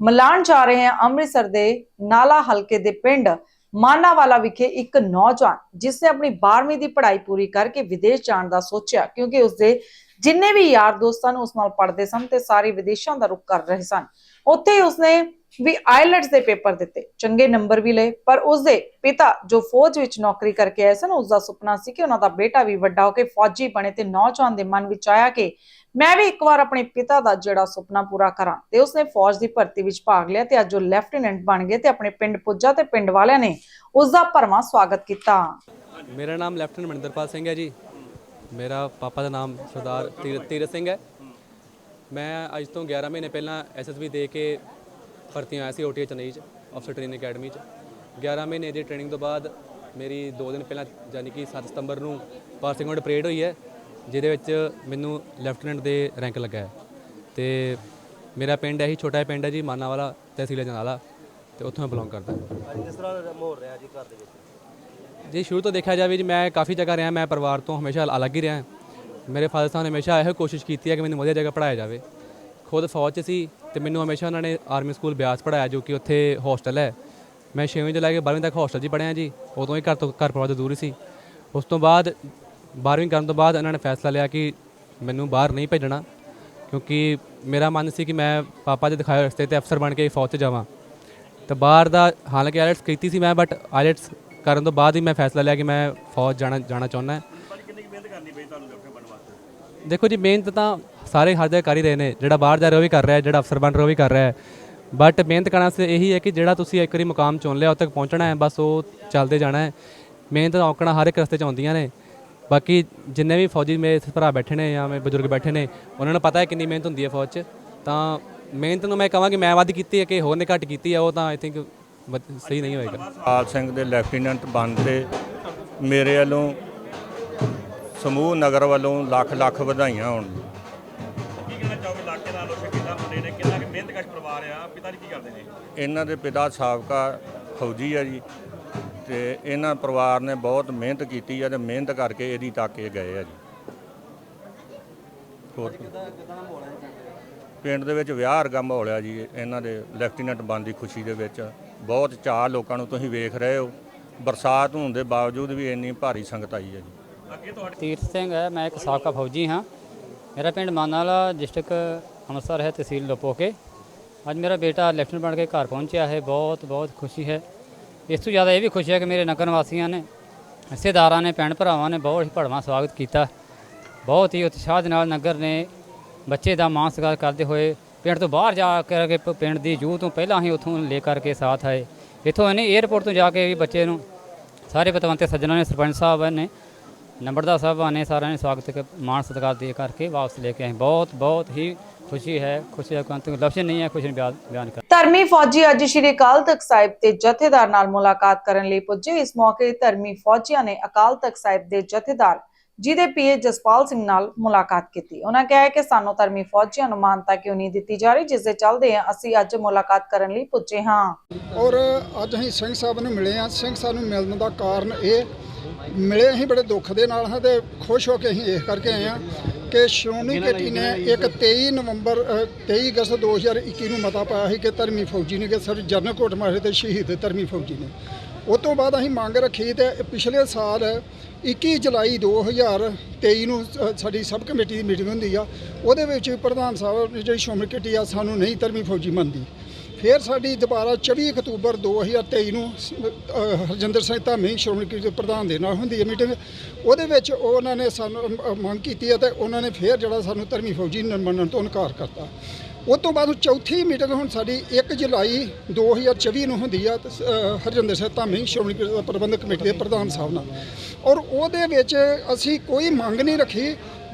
ਮਿਲਾਨ ਜਾ ਰਹੇ ਹਾਂ। ਅੰਮ੍ਰਿਤਸਰ ਦੇ ਨਾਲਾ ਹਲਕੇ ਦੇ ਪਿੰਡ ਮਾਨਾਵਾਲਾ ਵਿਖੇ ਇੱਕ ਨੌਜਵਾਨ ਜਿਸ ਨੇ ਆਪਣੀ 12ਵੀਂ ਦੀ ਪੜ੍ਹਾਈ ਪੂਰੀ ਕਰਕੇ ਵਿਦੇਸ਼ ਜਾਣ ਦਾ ਸੋਚਿਆ, ਕਿਉਂਕਿ ਉਸਦੇ ਜਿੰਨੇ ਵੀ ਯਾਰ ਦੋਸਤਾਂ ਨੂੰ ਉਸ ਨਾਲ ਪੜ੍ਹਦੇ ਸਨ ਤੇ ਸਾਰੇ ਵਿਦੇਸ਼ਾਂ ਦਾ ਰੁਖ ਕਰ ਰਹੇ ਸਨ। ਉੱਥੇ ਉਸਨੇ ਵੀ ਆਇਲਟਸ ਦੇ ਪੇਪਰ ਦਿੱਤੇ। ਚੰਗੇ ਨੰਬਰ ਵੀ ਲਏ, ਪਰ ਉਸਦੇ ਪਿਤਾ ਜੋ ਫੌਜ ਵਿੱਚ ਨੌਕਰੀ ਕਰਕੇ ਆਏ ਸਨ, ਉਸਦਾ ਸੁਪਨਾ ਸੀ ਕਿ ਉਹਨਾਂ ਦਾ ਬੇਟਾ ਵੀ ਵੱਡਾ ਹੋ ਕੇ ਫੌਜੀ ਬਣੇ ਤੇ ਨੌਜਵਾਨ ਦੇ ਮਨ ਵਿੱਚ ਆਇਆ ਕਿ ਮੈਂ ਵੀ ਇੱਕ ਵਾਰ ਆਪਣੇ ਪਿਤਾ ਦਾ ਜਿਹੜਾ ਸੁਪਨਾ ਪੂਰਾ ਕਰਾਂ ਤੇ ਉਸਨੇ ਫੌਜ ਦੀ ਭਰਤੀ ਵਿੱਚ ਭਾਗ ਲਿਆ ਤੇ ਅੱਜ ਉਹ ਲੈਫਟੀਨੈਂਟ ਬਣ ਗਏ ਤੇ ਆਪਣੇ ਪਿੰਡ ਪੁੱਜਾ ਤੇ ਪਿੰਡ ਵਾਲਿਆਂ ਨੇ ਉਸਦਾ ਭਰਵਾਂ ਸਵਾਗਤ ਕੀਤਾ। ਮੇਰਾ ਨਾਮ ਲੈਫਟੀਨੈਂਟ ਮਨਿੰਦਰਪਾਲ ਸਿੰਘ ਹੈ ਜੀ। ਮੇਰਾ ਪਾਪਾ ਦਾ ਨਾਮ ਸਰਦਾਰ ਤੀਰਥ ਤੀਰਥ ਸਿੰਘ ਹੈ। ਮੈਂ ਅੱਜ ਤੋਂ 11 ਮਹੀਨੇ ਪਹਿਲਾਂ ਐਸਐਸਬੀ ਦੇ ਕੇ ਭਰਤੀ ਆਇਆ ਸੀ ਓਟੀਏ ਚੇਨਈ ਚ ਅਫਸਰ ਟ੍ਰੇਨਿੰਗ ਅਕੈਡਮੀ ਚ। 11 ਮਹੀਨੇ ਦੀ ਟ੍ਰੇਨਿੰਗ ਤੋਂ ਬਾਅਦ ਮੇਰੀ 2 ਦਿਨ ਪਹਿਲਾਂ ਯਾਨੀ ਕਿ 7 ਸਤੰਬਰ ਨੂੰ ਪਾਸਿੰਗ ਆਊਟ ਪਰੇਡ ਹੋਈ ਹੈ, ਜਿਹਦੇ ਵਿੱਚ ਮੈਨੂੰ ਲੈਫਟੀਨੈਂਟ ਦੇ ਰੈਂਕ ਲੱਗਾ ਹੈ। ਤੇ ਮੇਰਾ ਪਿੰਡ ਇਹੀ ਛੋਟਾ ਜਿਹਾ ਪਿੰਡ ਹੈ ਜੀ, ਮਾਨਾਵਾਲਾ ਤਹਿਸੀਲ ਜਨਾਲਾ ਤੇ ਉੱਥੋਂ ਮੈਂ ਬਿਲੋਂਗ ਕਰਦਾ। ਕਿਸ ਤਰ੍ਹਾਂ ਮਾਹੌਲ ਰਿਹਾ ਜੀ ਘਰ ਦੇ ਵਿੱਚ? ਜੀ ਸ਼ੁਰੂ ਤੋਂ ਦੇਖਿਆ ਜਾਵੇ ਜੀ, ਮੈਂ ਕਾਫੀ ਜਗ੍ਹਾ ਰਿਹਾ, ਮੈਂ ਪਰਿਵਾਰ ਤੋਂ ਹਮੇਸ਼ਾ ਅਲੱਗ ਹੀ ਰਿਹਾ। ਮੇਰੇ ਫਾਦਰ ਸਾਹਿਬ ਨੇ ਹਮੇਸ਼ਾ ਇਹੋ ਕੋਸ਼ਿਸ਼ ਕੀਤੀ ਹੈ ਕਿ ਮੈਨੂੰ ਵਧੀਆ ਜਗ੍ਹਾ ਪੜ੍ਹਾਇਆ ਜਾਵੇ। ਖੁਦ ਫੌਜ 'ਚ ਸੀ ਤੇ ਮੈਨੂੰ ਹਮੇਸ਼ਾ ਉਹਨਾਂ ਨੇ ਆਰਮੀ ਸਕੂਲ ਬਿਆਸ ਪੜ੍ਹਾਇਆ, ਜੋ ਕਿ ਉੱਥੇ ਹੋਸਟਲ ਹੈ। ਮੈਂ 6ਵੀਂ ਤੋਂ ਲੈ ਕੇ 12ਵੀਂ ਤੱਕ ਹੋਸਟਲ 'ਚ ਹੀ ਪੜ੍ਹਿਆ ਜੀ, ਉਦੋਂ ਹੀ ਘਰ ਤੋਂ ਘਰ ਪਰਿਵਾਰ ਤੋਂ ਦੂਰ ਸੀ। ਉਸ ਤੋਂ ਬਾਅਦ 12ਵੀਂ ਕਰਨ ਤੋਂ ਬਾਅਦ ਇਹਨਾਂ ਨੇ ਫੈਸਲਾ ਲਿਆ ਕਿ ਮੈਨੂੰ ਬਾਹਰ ਨਹੀਂ ਭੇਜਣਾ, ਕਿਉਂਕਿ ਮੇਰਾ ਮਨ ਸੀ ਕਿ ਮੈਂ ਪਾਪਾ ਦੇ ਦਿਖਾਏ ਰਸਤੇ ਤੇ ਅਫਸਰ ਬਣ ਕੇ ਫੌਜ 'ਚ ਜਾਵਾਂ। ਤਾਂ ਬਾਹਰ ਦਾ ਹਾਲਾਂਕਿ ਆਇਲਟਸ ਕੀਤੀ ਸੀ ਮੈਂ ਬਟ ਆਇਲਟਸ ਕਰਨ ਤੋਂ ਬਾਅਦ ਹੀ ਮੈਂ ਫੈਸਲਾ ਲਿਆ ਕਿ ਮੈਂ ਫੌਜ ਜਾਣਾ ਜਾਣਾ ਚਾਹੁੰਦਾ ਕਿੰਨੀ ਮਿਹਨਤ ਕਰਨੀ ਪਈ ਤੁਹਾਨੂੰ ਲੈਫਟੀਨੈਂਟ ਬਣਨ ਵਾਸਤੇ? ਦੇਖੋ ਜੀ ਮਿਹਨਤ ਤਾਂ ਸਾਰੇ ਹਰ ਜਗ੍ਹਾ ਕਰ ਹੀ ਰਹੇ ਨੇ। ਜਿਹੜਾ ਬਾਹਰ ਜਾ ਰਿਹਾ ਉਹ ਵੀ ਕਰ ਰਿਹਾ ਹੈ ਜਿਹੜਾ ਅਫਸਰ ਬਣ ਰਿਹਾ ਉਹ ਵੀ ਕਰ ਰਿਹਾ ਹੈ। ਬਟ ਮਿਹਨਤ ਕਰਨ ਵਾਸਤੇ ਇਹੀ ਹੈ ਕਿ ਜਿਹੜਾ ਤੁਸੀਂ ਇੱਕ ਵਾਰੀ ਮੁਕਾਮ ਚੁਣ ਲਿਆ ਉੱਥੇ ਤੱਕ ਪਹੁੰਚਣਾ ਹੈ ਬਸ ਉਹ ਚੱਲਦੇ ਜਾਣਾ ਹੈ। ਮਿਹਨਤ ਔਕਣਾ ਹਰ ਇੱਕ ਰਸਤੇ 'ਚ ਆਉਂਦੀਆਂ ਨੇ। ਬਾਕੀ ਜਿੰਨੇ ਵੀ ਫੌਜੀ ਮੇਰੇ ਇੱਥੇ ਭਰਾ ਬੈਠੇ ਨੇ ਜਾਂ ਮੇਰੇ ਬਜ਼ੁਰਗ ਬੈਠੇ ਨੇ ਉਹਨਾਂ ਨੂੰ ਪਤਾ ਹੈ ਕਿੰਨੀ ਮਿਹਨਤ ਹੁੰਦੀ ਹੈ ਫੌਜ 'ਚ। ਤਾਂ ਮਿਹਨਤ ਨੂੰ ਮੈਂ ਕਹਾਂ ਕਿ ਮੈਂ ਵੱਧ ਕੀਤੀ ਹੈ ਕਿ ਹੋਰ ਨੇ ਘੱਟ ਕੀਤੀ ਹੈ ਉਹ ਤਾਂ ਆਈ ਥਿੰਕ ਸਹੀ ਨਹੀਂ ਹੋਏਗਾ। ਪਾਲ ਸਿੰਘ ਦੇ ਲੈਫਟੀਨੈਂਟ ਬਣਦੇ ਮੇਰੇ ਵੱਲੋਂ ਸਮੂਹ ਨਗਰ ਵੱਲੋਂ ਲੱਖ ਲੱਖ ਵਧਾਈਆਂ ਹੋਣ। ਕੀ ਕਹਿਣਾ ਚਾਹੋਗੇ? ਇਲਾਕੇ ਦਾ ਲੋਕ ਕਿੰਨਾ ਮੁੰਡੇ ਨੇ? ਕਿੰਨਾ ਕਿ ਮਿਹਨਤਕਸ਼ ਪਰਿਵਾਰ ਆ? ਪਿਤਾ ਜੀ ਕੀ ਕਰਦੇ ਨੇ? ਇਹਨਾਂ ਦੇ ਪਿਤਾ ਸਾਬਕਾ ਫੌਜੀ ਆ ਜੀ ਤੇ ਇਹਨਾਂ ਪਰਿਵਾਰ ਨੇ ਬਹੁਤ ਮਿਹਨਤ ਕੀਤੀ ਆ ਤੇ ਮਿਹਨਤ ਕਰਕੇ ਇਹਦੀ ਤੱਕ ਇਹ ਗਏ ਆ ਜੀ। ਹੋਰ ਪਿੰਡ ਦੇ ਵਿੱਚ ਵਿਆਹ ਵਰਗਾ ਮਾਹੌਲ ਆ ਜੀ ਇਹਨਾਂ ਦੇ ਲੈਫਟੀਨੈਂਟ ਬਣਨ ਦੀ ਖੁਸ਼ੀ ਦੇ ਵਿੱਚ। ਬਹੁਤ ਚਾਅ ਲੋਕਾਂ ਨੂੰ ਤੁਸੀਂ ਵੇਖ ਰਹੇ ਹੋ। ਬਰਸਾਤ ਹੋਣ ਦੇ ਬਾਵਜੂਦ ਵੀ ਇੰਨੀ ਭਾਰੀ ਸੰਗਤ ਆਈ ਹੈ ਜੀ। ਅੱਗੇ ਤੁਹਾਡੇ ਤੀਰਥ ਸਿੰਘ ਹੈ ਮੈਂ ਇੱਕ ਸਾਬਕਾ ਫੌਜੀ ਹਾਂ। ਮੇਰਾ ਪਿੰਡ ਮਾਨਾਲਾ ਡਿਸਟ੍ਰਿਕਟ ਅੰਮ੍ਰਿਤਸਰ ਹੈ ਤਹਿਸੀਲ ਲੋਪੋਕੇ। ਅੱਜ ਮੇਰਾ ਬੇਟਾ ਲੈਫਟੀਨੈਂਟ ਬਣ ਕੇ ਘਰ ਪਹੁੰਚਿਆ ਹੈ ਬਹੁਤ ਬਹੁਤ ਖੁਸ਼ੀ ਹੈ। ਇਸ ਤੋਂ ਜ਼ਿਆਦਾ ਇਹ ਵੀ ਖੁਸ਼ੀ ਹੈ ਕਿ ਮੇਰੇ ਨਗਰ ਵਾਸੀਆਂ ਨੇ ਰਿਸ਼ਤੇਦਾਰਾਂ ਨੇ ਭੈਣ ਭਰਾਵਾਂ ਨੇ ਬਹੁਤ ਹੀ ਭੜਵਾਂ ਸਵਾਗਤ ਕੀਤਾ। ਬਹੁਤ ਹੀ ਉਤਸ਼ਾਹ ਦੇ ਨਾਲ ਨਗਰ ਨੇ ਬੱਚੇ ਦਾ ਮਾਣ ਸਤਿਕਾਰ ਕਰਦੇ ਹੋਏ ਪਿੰਡ ਤੋਂ ਬਾਹਰ ਜਾ ਕਰਕੇ ਪਿੰਡ ਦੀ ਜੂਹ ਤੋਂ ਪਹਿਲਾਂ ਹੀ ਉੱਥੋਂ ਲੈ ਕਰਕੇ ਸਾਥ ਆਏ। ਇੱਥੋਂ ਇਹਨੇ 에ਅਰਪੋਰਟ ਤੋਂ ਜਾ ਕੇ ਵੀ ਬੱਚੇ ਨੂੰ ਸਾਰੇ ਪਤਵੰਤੇ ਸੱਜਣਾਂ ਨੇ, ਸਰਪੰਚ ਸਾਹਿਬ ਨੇ, ਨੰਬਰਦਾਰ ਸਾਹਿਬਾਂ ਨੇ ਸਾਰਿਆਂ ਨੇ ਸਵਾਗਤ ਮਾਣ ਸਤਿਕਾਰ ਦੇ ਕਰਕੇ ਵਾਪਸ ਲੈ ਕੇ ਆਏ। ਬਹੁਤ ਬਹੁਤ ਹੀ ਖੁਸ਼ੀ ਹੈ, ਖੁਸ਼ੀ ਦਾ ਕੰਤ ਲਫ਼ਜ਼ ਨਹੀਂ ਹੈ ਖੁਸ਼ੀ ਨੂੰ ਬਿਆਨ ਕਰ ਧਰਮੀ ਫੌਜੀ ਅੱਜ ਸ਼੍ਰੀ ਅਕਾਲ ਤਖਤ ਸਾਹਿਬ ਦੇ ਜਥੇਦਾਰ ਨਾਲ ਮੁਲਾਕਾਤ ਕਰਨ ਲਈ ਪੁੱਜੇ। ਇਸ ਮੌਕੇ ਧਰਮੀ ਫੌਜੀਆਂ ਨੇ ਅਕਾਲ ਤਖਤ ਸਾਹਿਬ ਦੇ ਜਥੇਦਾਰ ਜੀ ਦੇ ਪੀਏ ਜਸਪਾਲ ਸਿੰਘ ਨਾਲ ਮੁਲਾਕਾਤ ਕੀਤੀ। ਉਹਨਾਂ ਕਿਹਾ ਕਿ ਸਾਨੂੰ ਧਰਮੀ ਫੌਜੀਆਂ ਨੂੰ ਮਾਨਤਾ ਕਿਉਂ ਨਹੀਂ ਦਿੱਤੀ ਜਾ ਰਹੀ ਜਿਸ ਦੇ ਚੱਲਦੇ ਅਸੀਂ ਅੱਜ ਮੁਲਾਕਾਤ ਕਰਨ ਲਈ ਪੁੱਜੇ ਹਾਂ। ਔਰ ਅੱਜ ਅਸੀਂ ਸਿੰਘ ਸਾਹਿਬ ਨੂੰ ਮਿਲੇ ਆ ਸਿੰਘ ਸਾਹਿਬ ਨੂੰ ਮਿਲਣ ਦਾ ਕਾਰਨ ਇਹ ਮਿਲੇ ਅਸੀਂ ਬੜੇ ਦੁੱਖ ਦੇ ਨਾਲ ਹਾਂ ਤੇ ਖੁਸ਼ ਹੋ ਕੇ ਅਸੀਂ ਇਸ ਕਰਕੇ ਆਏ ਆ ਕਿ ਸ਼੍ਰੋਮਣੀ ਕਮੇਟੀ ਨੇ ਇੱਕ 23 ਨਵੰਬਰ ਅ, 23 ਅਗਸਤ 2021 ਨੂੰ ਮਤਾ ਪਾਇਆ ਸੀ ਕਿ ਧਰਮੀ ਫੌਜੀ ਨੇ ਕਿ ਸਰ ਜਨਰਲ ਕੋਟ ਮਾਰੇ ਤੇ ਸ਼ਹੀਦ ਧਰਮੀ ਫੌਜੀ ਨੇ। ਉਸ ਤੋਂ ਬਾਅਦ ਅਸੀਂ ਮੰਗ ਰੱਖੀ ਤੇ ਪਿਛਲੇ ਸਾਲ 21 ਜੁਲਾਈ 2023 ਨੂੰ ਸਾਡੀ ਸਬ ਕਮੇਟੀ ਦੀ ਮੀਟਿੰਗ ਹੁੰਦੀ ਆ ਉਹਦੇ ਵਿੱਚ ਪ੍ਰਧਾਨ ਸਾਹਿਬ ਜਿਹੜੀ ਸ਼੍ਰੋਮਣੀ ਕਮੇਟੀ ਆ ਸਾਨੂੰ ਨਹੀਂ ਧਰਮੀ ਫੌਜੀ ਮੰਨਦੀ। ਫਿਰ ਸਾਡੀ ਦੁਬਾਰਾ 24 ਅਕਤੂਬਰ 2023 ਨੂੰ ਸ- ਅ, ਹਰਜਿੰਦਰ ਸਿੰਘ ਧਾਮੀ ਸ਼੍ਰੋਮਣੀ ਕਮੇਟੀ ਦੇ ਪ੍ਰਧਾਨ ਦੇ ਨਾਲ ਹੁੰਦੀ ਹੈ ਮੀਟਿੰਗ ਉਹਦੇ ਵਿੱਚ ਉਹਨਾਂ ਨੇ ਸਾਨੂੰ ਮੰਗ ਕੀਤੀ ਹੈ ਤੇ ਉਹਨਾਂ ਨੇ ਫਿਰ ਜਿਹੜਾ ਸਾਨੂੰ ਧਰਮੀ ਫੌਜੀ ਨ- ਮੰਨਣ ਤੋਂ ਇਨਕਾਰ ਕਰਤਾ। ਉਸ ਤੋਂ ਬਾਅਦ ਚੌਥੀ ਮੀਟਿੰਗ ਹੁਣ ਸਾਡੀ 1 ਜੁਲਾਈ 2024 ਨੂੰ ਹੁੰਦੀ ਆ ਤੇ ਹਰਜਿੰਦਰ ਸਿੰਘ ਧਾਮੀ ਸ਼੍ਰੋਮਣੀ ਪ੍ਰਬੰਧਕ ਕਮੇਟੀ ਦੇ ਪ੍ਰਧਾਨ ਸਾਹਿਬ ਨਾਲ। ਔਰ ਉਹਦੇ ਵਿੱਚ ਅਸੀਂ ਕੋਈ ਮੰਗ ਨਹੀਂ ਰੱਖੀ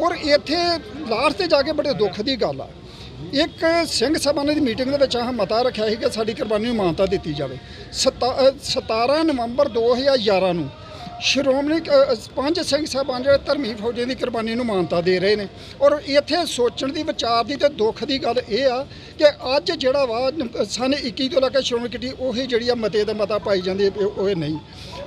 ਔਰ ਇੱਥੇ ਲਾਸਟ ਤੇ ਜਾ ਕੇ ਬੜੇ ਦੁੱਖ ਦੀ ਗੱਲ ਆ। ਇੱਕ ਸਿੰਘ ਸਭਾ ਦੀ ਮੀਟਿੰਗ ਦੇ ਵਿੱਚ ਆਹ ਮਤਾ ਰੱਖਿਆ ਸੀ ਕਿ ਸਾਡੀ ਕੁਰਬਾਨੀ ਨੂੰ ਮਾਨਤਾ ਦਿੱਤੀ ਜਾਵੇ। ਸਤਾ- ਅ, 17 ਨਵੰਬਰ 2011 ਨੂੰ ਸ਼੍ਰੋਮਣੀ ਕ- ਪੰਜ ਸਿੰਘ ਸਾਹਿਬਾਨ ਜਿਹੜੇ ਧਰਮੀ ਫੌਜਾਂ ਦੀ ਕੁਰਬਾਨੀ ਨੂੰ ਮਾਨਤਾ ਦੇ ਰਹੇ ਨੇ। ਔਰ ਇੱਥੇ ਸੋਚਣ ਦੀ ਵਿਚਾਰ ਦੀ ਤੇ ਦੁੱਖ ਦੀ ਗੱਲ ਇਹ ਆ ਕਿ ਅੱਜ ਜਿਹੜਾ ਵਾ ਸਨ 21 ਤੋਂ ਲੈ ਕੇ ਸ਼੍ਰੋਮਣੀ ਕਮੇਟੀ ਉਹੀ ਜਿਹੜੀ ਆ ਮਤੇ ਦਾ ਮਤਾ ਪਾਈ ਜਾਂਦੀ ਉਹ ਨਹੀਂ।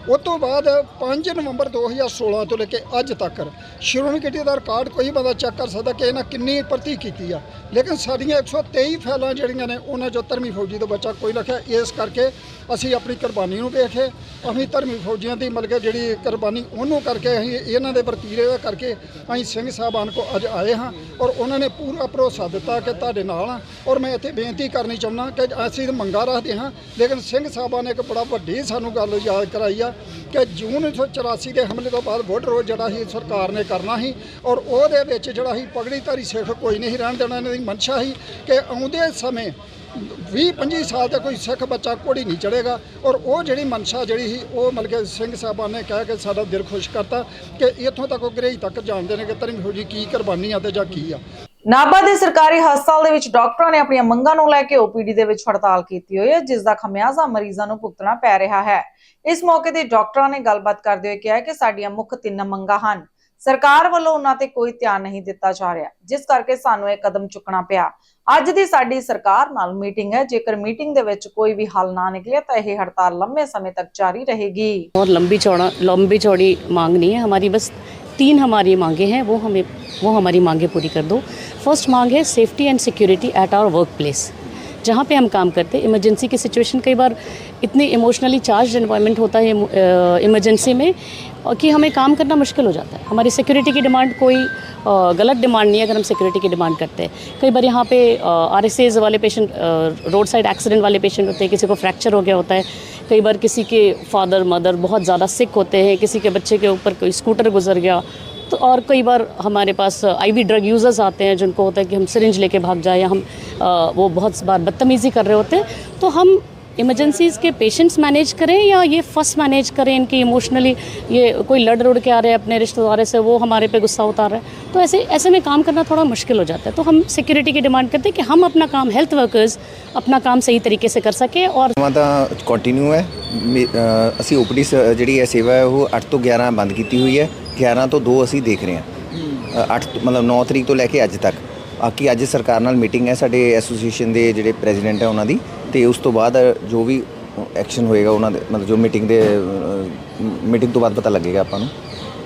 ਉਸ ਤੋਂ ਬਾਅਦ 5 ਨਵੰਬਰ 2016 ਤੋਂ ਲੈ ਕੇ ਅੱਜ ਤੱਕ ਸ਼੍ਰੋਮਣੀ ਕਮੇਟੀ ਦਾ ਰਿਕਾਰਡ ਕੋਈ ਬੰਦਾ ਚੈੱਕ ਕਰ ਸਕਦਾ ਕਿ ਇਹਨਾਂ ਕਿੰਨੀ ਭਰਤੀ ਕੀਤੀ ਆ। ਲੇਕਿਨ ਸਾਡੀਆਂ 123 ਫੈਲਾਂ ਜਿਹੜੀਆਂ ਨੇ, ਉਹਨਾਂ 'ਚੋਂ ਧਰਮੀ ਫੌਜੀ ਦਾ ਬੱਚਾ ਕੋਈ ਲਿਖਿਆ। ਇਸ ਕਰਕੇ ਅਸੀਂ ਆਪਣੀ ਕੁਰਬਾਨੀ ਨੂੰ ਵੇਖੇ। ਅਸੀਂ ਧਰਮੀ ਫੌਜੀਆਂ ਦੀ ਮਤਲਬ ਕਿ ਜਿਹੜੀ ਕੁਰਬਾਨੀ ਉਹਨੂੰ ਕਰਕੇ ਅਸੀਂ ਇਹਨਾਂ ਦੇ ਵਰਤੀਰੇ ਦਾ ਕਰਕੇ ਅਸੀਂ ਸਿੰਘ ਸਾਹਿਬਾਨ ਕੋ ਅੱਜ ਆਏ ਹਾਂ ਔਰ ਉਹਨਾਂ ਨੇ ਪੂਰਾ ਭਰੋਸਾ ਦਿੱਤਾ ਕਿ ਤੁਹਾਡੇ ਨਾਲ ਆ ਔਰ ਮੈਂ ਇੱਥੇ ਬੇਨਤੀ ਕਰਨੀ ਚਾਹੁੰਦਾ ਕਿ ਅਸੀਂ ਤਾਂ ਮੰਗਾ ਰੱਖਦੇ ਹਾਂ। ਲੇਕਿਨ ਸਿੰਘ ਸਾਹਿਬਾਨ ਨੇ ਇੱਕ ਬੜਾ ਵੱਡੀ ਸਾਨੂੰ ਗੱਲ ਯਾਦ ਕਰਾਈ ਆ ਕਿ ਜੂਨ 1984 ਦੇ ਹਮਲੇ ਤੋਂ ਬਾਅਦ ਵੋਟ ਰੋਜ਼ ਜਿਹੜਾ ਸੀ, ਸਰਕਾਰ ਨੇ ਕਰਨਾ ਸੀ ਔਰ ਉਹਦੇ ਵਿੱਚ ਜਿਹੜਾ ਸੀ, ਪਗੜੀ ਧਾਰੀ ਸਿੱਖ ਕੋਈ ਨਹੀਂ ਰਹਿਣ ਦੇਣਾ ਇਹਨਾਂ ਦੀ ਮਨਸ਼ਾ ਸੀ ਕਿ ਆਉਂਦੇ ਸਮੇਂ 20 25 ਸਾਲ ਦਾ ਕੋਈ ਸਿੱਖ ਬੱਚਾ ਘੋੜੀ ਨਹੀਂ ਚੜੇਗਾ ਔਰ ਉਹ ਜਿਹੜੀ ਮਨਸ਼ਾ ਜਿਹੜੀ ਸੀ, ਉਹ ਮਤਲਬ ਕਿ ਸਿੰਘ ਸਾਹਿਬਾਨ ਨੇ ਕਹਿ ਕੇ ਸਾਡਾ ਦਿਲ ਖੁਸ਼ ਕਰਤਾ ਕਿ ਇੱਥੋਂ ਤੱਕ ਉਹ ਗਰੇਜ ਤੱਕ ਜਾਣਦੇ ਨੇ ਕਿ ਧਰਮ ਜੀ ਕੀ ਕੁਰਬਾਨੀ ਆ ਤੇ ਜਾਂ ਕੀ ਆ। ਨਾਭਾ ਦੇ ਸਰਕਾਰੀ ਹਸਪਤਾਲ ਦੇ ਵਿੱਚ ਡਾਕਟਰਾਂ ਨੇ ਆਪਣੀਆਂ ਮੰਗਾਂ ਨੂੰ ਲੈ ਕੇ ਓਪੀਡੀ ਦੇ ਵਿੱਚ ਹੜਤਾਲ ਕੀਤੀ ਹੋਈ ਹੈ ਜਿਸ ਦਾ ਖਮਿਆਜ਼ਾ ਮਰੀਜ਼ਾਂ ਨੂੰ ਭੁਗਤਣਾ ਪੈ ਰਿਹਾ ਹੈ। ਇਸ ਮੌਕੇ ਤੇ ਡਾਕਟਰਾਂ ਨੇ ਗੱਲਬਾਤ ਕਰਦੇ ਹੋਏ ਕਿਹਾ ਕਿ ਸਾਡੀਆਂ ਮੁੱਖ ਤਿੰਨ ਮੰਗਾਂ ਹਨ। ਸਰਕਾਰ ਵੱਲੋਂ ਉਹਨਾਂ ਤੇ ਕੋਈ ਧਿਆਨ ਨਹੀਂ ਦਿੱਤਾ ਜਾ ਰਿਹਾ, ਜਿਸ ਕਰਕੇ ਸਾਨੂੰ ਇਹ ਕਦਮ ਚੁੱਕਣਾ ਪਿਆ। ਅੱਜ ਦੀ ਸਾਡੀ ਸਰਕਾਰ ਨਾਲ ਮੀਟਿੰਗ ਹੈ, ਜੇਕਰ ਮੀਟਿੰਗ ਦੇ ਵਿੱਚ ਕੋਈ ਵੀ ਹੱਲ ਨਾ ਨਿਕਲਿਆ ਤਾਂ ਇਹ ਹੜਤਾਲ ਲੰਬੇ ਸਮੇਂ ਤੱਕ ਜਾਰੀ ਰਹੇਗੀ। ਔਰ ਲੰਬੀ ਚੌੜਾ ਲੰਬੀ ਚੌੜੀ ਮੰਗ ਨਹੀਂ ਹੈ, ਹਮਾਰੀ ਬਸ तीन हमारी मांगे हैं वो हमें वो हमारी मांगे पूरी कर दो फर्स्ट मांग है safety and security at our workplace जहाँ पे हम काम करते हैं इमरजेंसी की सिचुएशन कई बार इतनी इमोशनली चार्ज एनवायरनमेंट होता है इमरजेंसी में, कि हमें काम करना मुश्किल हो जाता है। हमारी सिक्योरिटी की डिमांड कोई गलत डिमांड नहीं है, अगर हम सिक्योरिटी की डिमांड करते हैं। कई बार यहाँ पे आर वाले पेशेंट रोड साइड एक्सीडेंट वाले पेशेंट होते हैं, किसी को फ्रैक्चर हो गया होता है। कई बार किसी के फादर मदर बहुत ज़्यादा सिक होते हैं, किसी के बच्चे के ऊपर कोई स्कूटर गुजर गया तो और कई बार हमारे पास आईवी ड्रग यूज़र्स आते हैं जिनको होता है कि हम सिरिंज लेके भाग जाए या हम अ, वो बहुत बार बदतमीज़ी कर रहे होते हैं तो हम इमरजेंसीज के पेशेंट्स मैनेज करें या ये फर्स्ट मैनेज करें इनकी इमोशनली ये कोई लड़ रुड़ के आ रहे हैं अपने रिश्तेदारों से वो हमारे पे गुस्सा उतार रहे हैं तो ऐसे ऐसे में काम करना थोड़ा मुश्किल हो जाता है तो हम सिक्योरिटी की डिमांड करते हैं कि हम अपना काम हेल्थ वर्कर्स अपना काम सही तरीके से कर सकें और ਸੇਵਾ ਤਾਂ ਕੰਟੀਨਿਊ ਹੈ ਮੇ- ਅ, ਅਸੀਂ ਓਪੀਡੀ ਜਿਹੜੀ ਹੈ ਸੇਵਾ ਹੈ ਉਹ 8 ਤੋਂ 11 ਬੰਦ ਕੀਤੀ ਹੋਈ ਹੈ 11 ਤੋਂ 2 ਅਸੀਂ ਦੇਖ ਰਹੇ ਹਾਂ 8 ਮਤਲਬ 9 ਤਰੀਕ ਤੋਂ ਲੈ ਕੇ ਅੱਜ ਤੱਕ ਬਾਕੀ ਅੱਜ ਸਰਕਾਰ ਨਾਲ ਮੀਟਿੰਗ ਹੈ ਸਾਡੇ ਐਸੋਸੀਏਸ਼ਨ ਦੇ ਜਿਹੜੇ ਪ੍ਰੈਜ਼ੀਡੈਂਟ ਹੈ ਉਹਨਾਂ ਦੀ ਤੇ ਉਸ ਤੋਂ ਬਾਅਦ ਜੋ ਵੀ ਐਕਸ਼ਨ ਹੋਏਗਾ ਉਹਨਾਂ ਦੇ, ਮਤਲਬ ਜੋ ਮੀਟਿੰਗ ਦੇ ਮੀਟਿੰਗ ਤੋਂ ਬਾਅਦ ਪਤਾ ਲੱਗੇਗਾ ਆਪਾਂ ਨੂੰ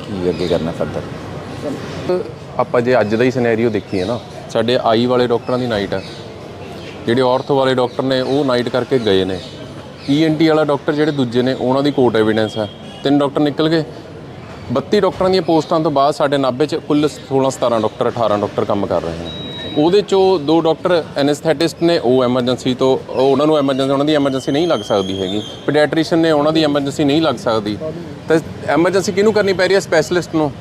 ਕੀ ਅੱਗੇ ਕਰਨਾ ਫਰਦਰ ਆਪਾਂ ਜੇ ਅੱਜ ਦਾ ਹੀ ਸਿਨੈਰੀਓ ਦੇਖੀਏ ਨਾ, ਸਾਡੇ ਆਈ ਵਾਲੇ ਡਾਕਟਰਾਂ ਦੀ ਨਾਈਟ ਹੈ ਜਿਹੜੇ ਆਰਥੋ ਵਾਲੇ ਡਾਕਟਰ ਨੇ, ਉਹ ਨਾਈਟ ਕਰਕੇ ਗਏ ਨੇ। ਈਐਨਟੀ ਵਾਲਾ ਡਾਕਟਰ ਜਿਹੜੇ ਦੂਜੇ ਨੇ, ਉਹਨਾਂ ਦੀ ਕੋਰਟ ਐਵੀਡੈਂਸ ਹੈ ਤਿੰਨ ਡਾਕਟਰ ਨਿਕਲ ਗਏ। 32 ਡਾਕਟਰਾਂ ਦੀਆਂ ਪੋਸਟਾਂ ਤੋਂ ਬਾਅਦ ਸਾਡੇ ਨਾਭੇ 'ਚ ਕੁੱਲ 16 17 ਡਾਕਟਰ 18 ਡਾਕਟਰ ਕੰਮ ਕਰ ਰਹੇ ਨੇ। ਉਹਦੇ 'ਚੋਂ ਦੋ ਡਾਕਟਰ ਐਨਸਥੈਟਿਸਟ ਨੇ, ਉਹ ਐਮਰਜੈਂਸੀ ਤੋਂ, ਉਹ ਉਹਨਾਂ ਨੂੰ ਐਮਰਜੈਂਸੀ ਉਹਨਾਂ ਦੀ ਐਮਰਜੈਂਸੀ ਨਹੀਂ ਲੱਗ ਸਕਦੀ ਹੈਗੀ। ਪੀਡੀਆਟ੍ਰੀਸ਼ੀਅਨ ਨੇ ਉਹਨਾਂ ਦੀ ਐਮਰਜੈਂਸੀ ਨਹੀਂ ਲੱਗ ਸਕਦੀ। ਤਾਂ ਐਮਰਜੈਂਸੀ ਕਿਹਨੂੰ ਕਰਨੀ ਪੈ ਰਹੀ ਹੈ ਸਪੈਸ਼ਲਿਸਟ ਨੂੰ?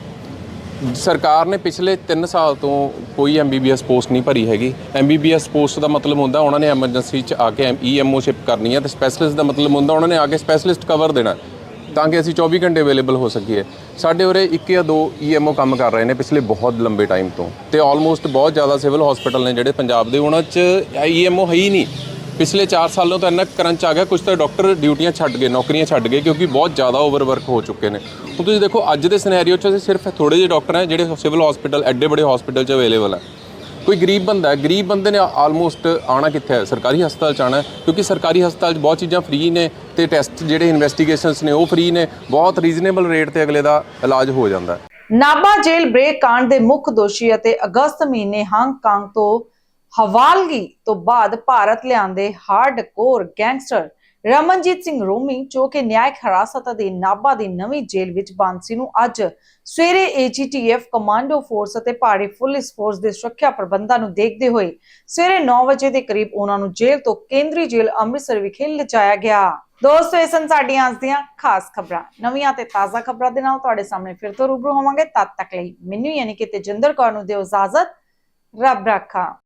ਸਰਕਾਰ ਨੇ ਪਿਛਲੇ 3 ਸਾਲ ਤੋਂ ਕੋਈ ਐਮਬੀਬੀਐਸ ਪੋਸਟ ਨਹੀਂ ਭਰੀ ਹੈਗੀ। ਐਮਬੀਬੀਐਸ ਪੋਸਟ ਦਾ ਮਤਲਬ ਹੁੰਦਾ ਉਹਨਾਂ ਨੇ ਐਮਰਜੈਂਸੀ 'ਚ ਆ ਕੇ ਈਐਮਓ ਸ਼ਿਪ ਕਰਨੀ ਹੈ ਤੇ ਸਪੈਸ਼ਲਿਸਟ ਦਾ ਮਤਲਬ ਹੁੰਦਾ ਉਹਨਾਂ ਨੇ ਆ ਕੇ ਸਪੈਸ਼ਲਿਸਟ ਕਵਰ ਦੇਣਾ। ਤਾਂ ਕਿ ਅਸੀਂ 24 ਘੰਟੇ ਅਵੇਲੇਬਲ ਹੋ ਸਕੀਏ। ਸਾਡੇ ਉਰੇ ਇੱਕ ਜਾਂ ਦੋ ਈਐਮਓ ਕੰਮ ਕਰ ਰਹੇ ਨੇ ਪਿਛਲੇ ਬਹੁਤ ਲੰਬੇ ਟਾਈਮ ਤੋਂ। ਤੇ ਆਲਮੋਸਟ ਬਹੁਤ ਜ਼ਿਆਦਾ ਸਿਵਲ ਹਸਪੀਟਲ ਨੇ ਜਿਹੜੇ ਪੰਜਾਬ ਦੇ, ਉਹਨਾਂ 'ਚ ਈਐਮਓ ਹੈ ਹੀ ਨਹੀਂ। ਪਿਛਲੇ 4 ਸਾਲੋਂ ਤੋਂ ਇੰਨਾ ਕਰੰਚ ਆ ਗਿਆ ਕੁਝ ਤਾਂ ਡਾਕਟਰ ਡਿਊਟੀਆਂ ਛੱਡ ਗਏ, ਨੌਕਰੀਆਂ ਛੱਡ ਗਏ, ਕਿਉਂਕਿ ਬਹੁਤ ਜ਼ਿਆਦਾ ਓਵਰਵਰਕ ਹੋ ਚੁੱਕੇ ਨੇ। ਹੁਣ ਤੁਸੀਂ ਦੇਖੋ, ਅੱਜ ਦੇ ਸਿਨੈਰੀਓ 'ਚ ਅਸੀਂ ਸਿਰਫ ਥੋੜੇ ਜਿਹੇ ਡਾਕਟਰ ਹੈ ਜਿਹੜੇ ਸਿਵਲ ਹਸਪੀਟਲ ਐਡੇ ਬੜੇ ਹਸਪੀਟਲ 'ਚ ਅਵੇਲੇਬਲ ਹੈ ਕੋਈ ਗਰੀਬ ਬੰਦਾ ਹੈ, ਗਰੀਬ ਬੰਦੇ ਨੇ ਆਲਮੋਸਟ ਆਣਾ ਕਿੱਥੇ ਹੈ? ਸਰਕਾਰੀ ਹਸਪਤਾਲ ਚ ਆਉਣਾ ਕਿਉਂਕਿ ਸਰਕਾਰੀ ਹਸਪਤਾਲ 'ਚ ਬਹੁਤ ਚੀਜ਼ਾਂ ਫ੍ਰੀ ਨੇ ਤੇ ਟੈਸਟ ਜਿਹੜੇ ਇਨਵੈਸਟੀਗੇਸ਼ਨਸ ਨੇ ਉਹ ਫ੍ਰੀ ਨੇ, ਬਹੁਤ ਰੀਜ਼ਨੇਬਲ ਰੇਟ ਤੇ ਅਗਲੇ ਦਾ ਇਲਾਜ ਹੋ ਜਾਂਦਾ ਹੈ। ਨਾਭਾ ਜੇਲ੍ਹ ਬ੍ਰੇਕ ਕਾਂਡ ਦੇ ਮੁੱਖ ਦੋਸ਼ੀ ਅਤੇ ਅਗਸਤ ਮਹੀਨੇ ਹਾਂਗਕਾਂਗ ਤੋਂ ਹਵਾਲਗੀ ਤੋਂ ਬਾਅਦ ਭਾਰਤ ਲਿਆਂਦੇ ਹਾਰਡਕੋਰ ਗੈਂਗਸਟਰ ਰਮਨਜੀਤ ਸਿੰਘ ਰੋਮੀ, ਜੋ ਕਿ ਨਿਆਇਕ ਹਿਰਾਸਤ ਅਧੀਨ ਨਾਭਾ ਦੀ ਨਵੀਂ ਜੇਲ੍ਹ ਵਿੱਚ ਬੰਦ ਸੀ ਨੂੰ ਅੱਜ ਸਵੇਰੇ ਏਜੀਟੀਐਫ ਕਮਾਂਡੋ ਫੋਰਸ ਅਤੇ ਭਾਰੀ ਪੁਲਿਸ ਫੋਰਸ ਦੇ ਸੁਰੱਖਿਆ ਪ੍ਰਬੰਧਾਂ ਨੂੰ ਦੇਖਦੇ ਹੋਏ ਸਵੇਰੇ 9 ਵਜੇ ਦੇ ਕਰੀਬ ਉਹਨਾਂ ਨੂੰ ਜੇਲ੍ਹ ਤੋਂ ਕੇਂਦਰੀ ਜੇਲ੍ਹ ਅੰਮ੍ਰਿਤਸਰ ਵਿਖੇ ਲਿਜਾਇਆ ਗਿਆ। ਦੋਸਤੋ, ਇਹ ਸਨ ਸਾਡੀਆਂ ਅੱਜ ਦੀਆਂ ਖਾਸ ਖਬਰਾਂ। ਨਵੀਆਂ ਤੇ ਤਾਜ਼ਾ ਖਬਰਾਂ ਦੇ ਨਾਲ ਤੁਹਾਡੇ ਸਾਹਮਣੇ ਫਿਰ ਤੋਂ ਰੂਬਰੂ ਹੋਵਾਂਗੇ। ਤਦ ਤੱਕ ਲਈ ਮੈਨੂੰ ਯਾਨੀ ਕਿ ਤੇਜਿੰਦਰ ਕੌਰ ਨੂੰ ਦਿਓ ਇਜਾਜ਼ਤ। ਰੱਬ ਰਾਖਾ।